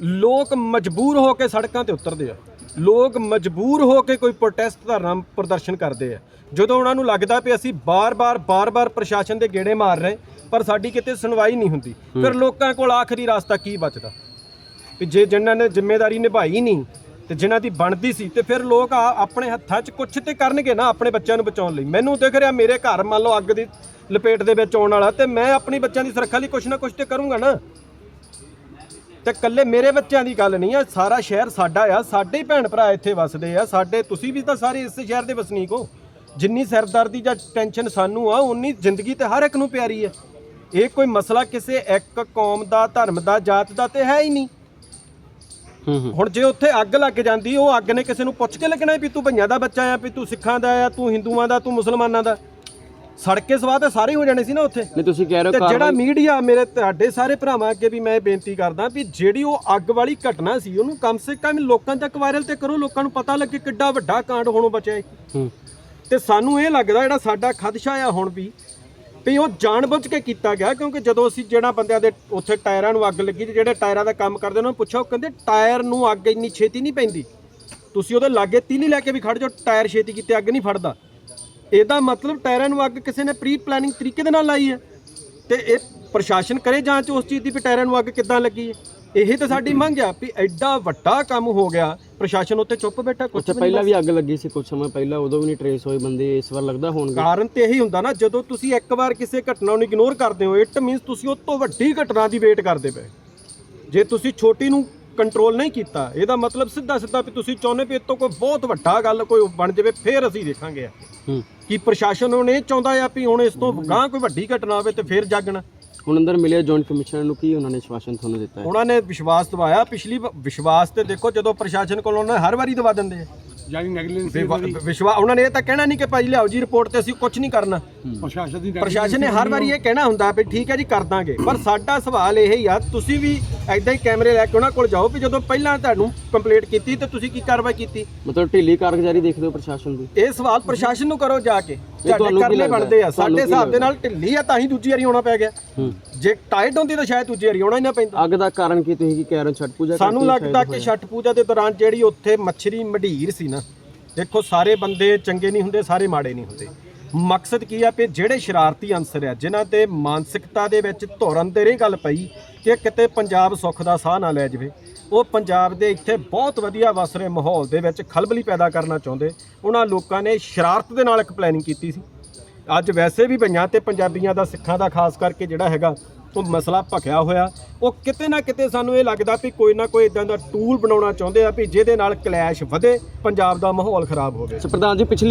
ਲੋਕ ਮਜਬੂਰ ਹੋ ਕੇ ਸੜਕਾਂ ਤੇ ਉਤਰਦੇ ਆ। ਲੋਕ ਮਜਬੂਰ ਹੋ ਕੇ ਕੋਈ ਪ੍ਰੋਟੈਸਟ ਧਰਨਾ ਪ੍ਰਦਰਸ਼ਨ ਕਰਦੇ ਆ। ਜਦੋਂ ਉਹਨਾਂ ਨੂੰ ਲੱਗਦਾ ਵੀ ਅਸੀਂ ਬਾਰ-ਬਾਰ ਬਾਰ-ਬਾਰ ਪ੍ਰਸ਼ਾਸਨ ਦੇ ਗੇੜੇ ਮਾਰ ਰਹੇ ਪਰ ਸਾਡੀ ਕਿਤੇ ਸੁਣਵਾਈ ਨਹੀਂ ਹੁੰਦੀ। ਫਿਰ ਲੋਕਾਂ ਕੋਲ ਆਖਰੀ ਰਸਤਾ ਕੀ ਬਚਦਾ? ਵੀ ਜੇ ਜਿਨ੍ਹਾਂ ਨੇ ਜ਼ਿੰਮੇਵਾਰੀ ਨਿਭਾਈ ਨਹੀਂ ਤੇ ਜਿਨ੍ਹਾਂ ਦੀ ਬਣਦੀ ਸੀ ਤੇ ਫਿਰ ਲੋਕ ਆ- ਆਪਣੇ ਹੱਥਾਂ 'ਚ ਕੁਛ ਤੇ ਕਰਨਗੇ ਨਾ ਆਪਣੇ ਬੱਚਿਆਂ ਨੂੰ ਬਚਾਉਣ ਲਈ। ਮੈਨੂੰ ਦੇਖ ਰਿਹਾ ਮੇਰੇ ਘਰ ਮੰਨ ਲਓ ਅੱਗ ਦੀ ਲਪੇਟ ਦੇ ਵਿੱਚ ਆਉਣ ਵਾਲਾ ਤੇ ਮੈਂ ਆਪਣੀ ਬੱਚਿਆਂ ਦੀ ਸੁਰੱਖਿਆ ਲਈ ਕੁਛ ਨਾ ਕੁਛ ਤੇ ਕਰੂੰਗਾ ਨਾ। ਤੇ ਇਕੱਲੇ ਮੇਰੇ ਬੱਚਿਆਂ ਦੀ ਗੱਲ ਨਹੀਂ ਆ ਸਾਰਾ ਸ਼ਹਿਰ ਸਾਡਾ ਆ ਸਾਡੇ ਭੈਣ ਭਰਾ ਇੱਥੇ ਵੱਸਦੇ ਆ ਸਾਡੇ ਤੁਸੀਂ ਵੀ ਤਾਂ ਸਾਰੇ ਇਸ ਸ਼ਹਿਰ ਦੇ ਵਸਨੀਕ ਹੋ। ਜਿੰਨੀ ਸਿਰਦਰਦੀ ਜਾਂ ਟੈਨਸ਼ਨ ਸਾਨੂੰ ਆ ਉਨੀ ਜ਼ਿੰਦਗੀ ਤੇ ਹਰ ਇੱਕ ਨੂੰ ਪਿਆਰੀ ਹੈ ਇਹ ਕੋਈ ਮਸਲਾ ਕਿਸੇ ਇੱਕ ਕੌਮ ਦਾ ਧਰਮ ਦਾ ਜਾਤ ਦਾ ਤੇ ਹੈ ਹੀ ਨਹੀਂ। ਹੁਣ ਜੇ ਉੱਥੇ ਅੱਗ ਲੱਗ ਜਾਂਦੀ ਉਹ ਅੱਗ ਨੇ ਕਿਸੇ ਨੂੰ ਪੁੱਛ ਕੇ ਲੱਗਣਾ ਵੀ ਤੂੰ ਭਈਆਂ ਦਾ ਬੱਚਾ ਆ ਵੀ ਤੂੰ ਸਿੱਖਾਂ ਦਾ ਆ ਤੂੰ ਹਿੰਦੂਆਂ ਦਾ ਤੂੰ ਮੁਸਲਮਾਨਾਂ ਦਾ। ਸੜਕੇ ਸਵਾਹ ਤਾਂ ਸਾਰੇ ਹੋ ਜਾਣੇ ਸੀ ਨਾ ਉੱਥੇ। ਨਹੀਂ ਤੁਸੀਂ ਕਹਿ ਰਹੇ ਤੇ ਹੋ ਜਿਹੜਾ ਕਾਰਵਾਈ ਮੀਡੀਆ ਮੇਰੇ ਤੁਹਾਡੇ ਸਾਰੇ ਭਰਾਵਾਂ ਅੱਗੇ ਵੀ ਮੈਂ ਇਹ ਬੇਨਤੀ ਕਰਦਾ ਵੀ ਜਿਹੜੀ ਉਹ ਅੱਗ ਵਾਲੀ ਘਟਨਾ ਸੀ ਉਹਨੂੰ ਕਮ ਸੇ ਕਮ ਲੋਕਾਂ ਤੱਕ ਵਾਇਰਲ ਤੇ ਕਰੋ ਲੋਕਾਂ ਨੂੰ ਪਤਾ ਲੱਗੇ ਕਿੱਡਾ ਵੱਡਾ ਕਾਂਡ ਹੋਣੋਂ ਬਚਿਆ ਹੈ। ਹੂੰ। ਤੇ ਸਾਨੂੰ ਇਹ ਲੱਗਦਾ ਜਿਹੜਾ ਸਾਡਾ ਖਦਸ਼ਾ ਆ ਹੁਣ ਵੀ ਵੀ ਉਹ ਜਾਣਬੁੱਝ ਕੇ ਕੀਤਾ ਗਿਆ ਕਿਉਂਕਿ ਜਦੋਂ ਅਸੀਂ ਜਿਹੜਾ ਬੰਦਿਆਂ ਦੇ ਉੱਥੇ ਟਾਇਰਾਂ ਨੂੰ ਅੱਗ ਲੱਗੀ ਤੇ ਜਿਹੜੇ ਟਾਇਰਾਂ ਦਾ ਕੰਮ ਕਰਦੇ ਉਹਨਾਂ ਨੂੰ ਪੁੱਛੋ ਉਹ ਕਹਿੰਦੇ ਟਾਇਰ ਨੂੰ ਅੱਗ ਇੰਨੀ ਛੇਤੀ ਨਹੀਂ ਪੈਂਦੀ। ਤੁਸੀਂ ਉਹਦੇ ਲਾਗੇ ਤੀਲੀ ਲੈ ਕੇ ਵੀ ਖੜ ਜਾਓ ਟਾਇਰ ਛੇਤੀ ਕਿਤੇ ਅੱਗ ਨਹੀਂ ਫੜਦਾ। ਇਹਦਾ ਮਤਲਬ ਟਾਇਰਾਂ ਨੂੰ ਅੱਗ ਕਿਸੇ ਨੇ ਪ੍ਰੀ ਪਲੈਨਿੰਗ ਤਰੀਕੇ ਦੇ ਨਾਲ ਲਾਈ ਹੈ। ਤੇ ਇਹ ਪ੍ਰਸ਼ਾਸਨ ਕਰੇ ਜਾਂਚ ਉਸ ਚੀਜ਼ ਦੀ ਵੀ ਟਾਇਰਾਂ ਨੂੰ ਅੱਗ ਕਿੱਦਾਂ ਲੱਗੀ ਹੈ। ਇਹ ਤਾਂ ਸਾਡੀ ਮੰਗ ਆ ਵੀ ਐਡਾ ਵੱਡਾ ਕੰਮ ਹੋ ਗਿਆ। ਪ੍ਰਸ਼ਾਸਨ ਉੱਤੇ ਚੁੱਪ ਬੈਠਾ ਕੁਝ ਉੱਥੇ ਪਹਿਲਾਂ ਵੀ ਅੱਗ ਲੱਗੀ ਸੀ ਕੁਝ ਸਮਾਂ ਪਹਿਲਾਂ ਉਦੋਂ ਵੀ ਨਹੀਂ ਟਰੇਸ ਹੋਏ ਬੰਦੇ ਇਸ ਵਾਰ ਲੱਗਦਾ ਹੋਣਗੇ। ਕਾਰਨ ਤੇ ਇਹੀ ਹੁੰਦਾ ਨਾ ਜਦੋਂ ਤੁਸੀਂ ਇੱਕ ਵਾਰ ਕਿਸੇ ਘਟਨਾ ਨੂੰ ਇਗਨੋਰ ਕਰਦੇ ਹੋ ਇਟ ਮੀਨਸ ਤੁਸੀਂ ਉਸ ਤੋਂ ਵੱਡੀ ਘਟਨਾ ਦੀ ਵੇਟ ਕਰਦੇ ਪਏ। ਜੇ ਤੁਸੀਂ ਛੋਟੀ ਨੂੰ ਕੰਟਰੋਲ ਨਹੀਂ ਕੀਤਾ। ਇਹਦਾ ਮਤਲਬ ਸਿੱਧਾ ਸਿੱਧਾ ਵੀ ਤੁਸੀਂ ਚਾਹੁੰਦੇ ਵੀ ਇਹ ਤੋਂ ਕੋਈ ਬਹੁਤ ਵੱਡਾ ਗੱਲ ਕੋਈ ਬਣ ਜਾਵੇ ਫੇਰ ਅਸੀਂ ਦੇਖਾਂਗੇ ਹੂੰ। ਕਿ ਪ੍ਰਸ਼ਾਸਨ ਹੁਣ ਇਹ ਚਾਹੁੰਦਾ ਆ ਵੀ ਹੁਣ ਇਸ ਤੋਂ ਗਾਂ ਕੋਈ ਵੱਡੀ ਘਟਨਾ ਹੋਵੇ ਤੇ ਫੇਰ ਜਾਗਣਾ। ਹੁਣ ਅੰਦਰ ਮਿਲਿਆ ਜੁਆਇੰਟ ਕਮਿਸ਼ਨਰ ਨੂੰ ਕੀ ਉਹਨਾਂ ਨੇ ਸ਼ਵਾਸਨ ਤੁਹਾਨੂੰ ਦਿੱਤਾ ਹੈ? ਉਹਨਾਂ ਨੇ ਵਿਸ਼ਵਾਸ ਦਿਵਾਇਆ ਪਿਛਲੀ ਵ- ਵਿਸ਼ਵਾਸ ਤੇ ਦੇਖੋ ਜਦੋਂ ਪ੍ਰਸ਼ਾਸਨ ਕੋਲ ਉਹਨਾਂ ਨੇ ਹਰ ਵਾਰੀ ਦਵਾ ਦਿੰਦੇ ਆ। ਯਾਨੀ ਨੈਗਲੀਜੈਂਸ ਵਿਸ਼ਵਾਸ ਉਹਨਾਂ ਨੇ ਇਹ ਤਾਂ ਕਹਿਣਾ ਨਹੀਂ ਕਿ ਭਾਈ ਲਿਆਓ ਜੀ ਰਿਪੋਰਟ ਤੇ ਅਸੀਂ ਕੁਝ ਨਹੀਂ ਕਰਨਾ। ਪ੍ਰਸ਼ਾਸਨ ਦੀ ਪ੍ਰਸ਼ਾਸਨ ਨੇ ਹਰ ਵਾਰੀ ਇਹ ਕਹਿਣਾ ਹੁੰਦਾ ਵੀ ਠੀਕ ਹੈ ਜੀ ਕਰ ਦਾਂਗੇ। ਪਰ ਸਾਡਾ ਸਵਾਲ ਇਹ ਹੀ ਆ ਤੁਸੀਂ ਵੀ ਐਦਾਂ ਹੀ ਕੈਮਰੇ ਲੈ ਕੇ ਉਹਨਾਂ ਕੋਲ ਜਾਓ ਵੀ ਜਦੋਂ ਪਹਿਲਾਂ ਤੁਹਾਨੂੰ ਕੰਪਲੀਟ ਕੀਤੀ ਤੇ ਤੁਸੀਂ ਕੀ ਕਾਰਵਾਈ ਕੀਤੀ? ਮਤਲਬ ਢਿੱਲੀ ਕਾਰਗੁਜ਼ਾਰੀ ਦੇਖਦੇ ਹੋ ਪ੍ਰਸ਼ਾਸਨ ਦੀ? ਇਹ ਸਵਾਲ ਪ੍ਰਸ਼ਾਸਨ ਨੂੰ ਕਰੋ ਜਾ ਕੇ। ਤੁਹਾਡੇ ਕਰਨੇ? ਬਣਦੇ ਆ ਸਾਡੇ ਹਿਸਾਬ ਦੇ? ਨਾਲ ਢਿੱਲੀ ਆ ਤਾਂ ਹੀ ਦੂਜੀ ਵਾਰੀ ਆਉਣਾ ਪੈ ਗਿਆ। ਜੇ ਟਾਈਟ ਹੁੰਦੀ ਤਾਂ ਸ਼ਾਇਦ ਦੂਜੀ ਵਾਰੀ ਆਉਣਾ ਹੀ ਨਾ ਪੈਂਦਾ। ਅੱਗ ਦਾ ਕਾਰਨ ਕੀ ਤੁਸੀਂ ਕੀ ਕਹਿ ਰਹੇ ਹੋ? ਛਠ ਪੂਜਾ ਸਾਨੂੰ ਲੱਗਦਾ ਕਿ ਛਠ ਪੂਜਾ ਦੇ ਦੌਰਾਨ ਜਿਹੜੀ ਉੱਥੇ ਮੱਛਰੀ ਮਢੀਰ ਸੀ ਨਾ ਦੇਖੋ ਸਾਰੇ ਬੰਦੇ ਚੰਗੇ ਨਹੀਂ ਹੁੰਦੇ ਸਾਰੇ ਮਾੜੇ ਨਹੀਂ ਹੁੰਦੇ। ਮਕਸਦ ਕੀ ਆ ਕਿ ਜਿਹੜੇ ਸ਼ਰਾਰਤੀ ਅੰਸਰ ਆ ਜਿਨ੍ਹਾਂ ਤੇ ਮਾਨਸਿਕਤਾ ਦੇ ਵਿੱਚ ਧੁਰਨ ਤੇ ਇਹ ਗੱਲ ਪਈ ਕਿ ਕਿਤੇ ਪੰਜਾਬ ਸੁੱਖ ਦਾ ਸਾਹ ਨਾ ਲੈ ਜਾਵੇ ਉਹ ਪੰਜਾਬ ਦੇ ਇੱਥੇ ਬਹੁਤ ਵਧੀਆ ਵਸ ਰਹੇ ਮਾਹੌਲ ਦੇ ਵਿੱਚ ਖਲਬਲੀ ਪੈਦਾ ਕਰਨਾ ਚਾਹੁੰਦੇ। ਉਹਨਾਂ ਲੋਕਾਂ ਨੇ ਸ਼ਰਾਰਤ ਦੇ ਨਾਲ ਇੱਕ ਪਲੈਨਿੰਗ ਕੀਤੀ ਸੀ। ਅੱਜ ਵੈਸੇ ਵੀ ਪਈਆਂ ਤੇ ਪੰਜਾਬੀਆਂ ਦਾ ਸਿੱਖਾਂ ਦਾ ਖਾਸ ਕਰਕੇ ਜਿਹੜਾ ਹੈਗਾ, ਉਹ ਮਸਲਾ ਭਖਿਆ ਹੋਇਆ। ਉਹ ਕਿਤੇ ਨਾ ਕਿਤੇ ਸਾਨੂੰ ਇਹ ਲੱਗਦਾ ਵੀ ਕੋਈ ਨਾ ਕੋਈ ਇਦਾਂ ਦਾ ਟੂਲ ਬਣਾਉਣਾ ਚਾਹੁੰਦੇ ਆ ਵੀ ਜਿਹਦੇ ਨਾਲ ਕਲੈਸ਼ ਵਧੇ, ਪੰਜਾਬ ਦਾ ਮਾਹੌਲ ਖਰਾਬ ਹੋਵੇ। ਅੱਛਾ, ਪ੍ਰਧਾਨ ਜੀ, ਪਿਛਲੀ ਵਾਰ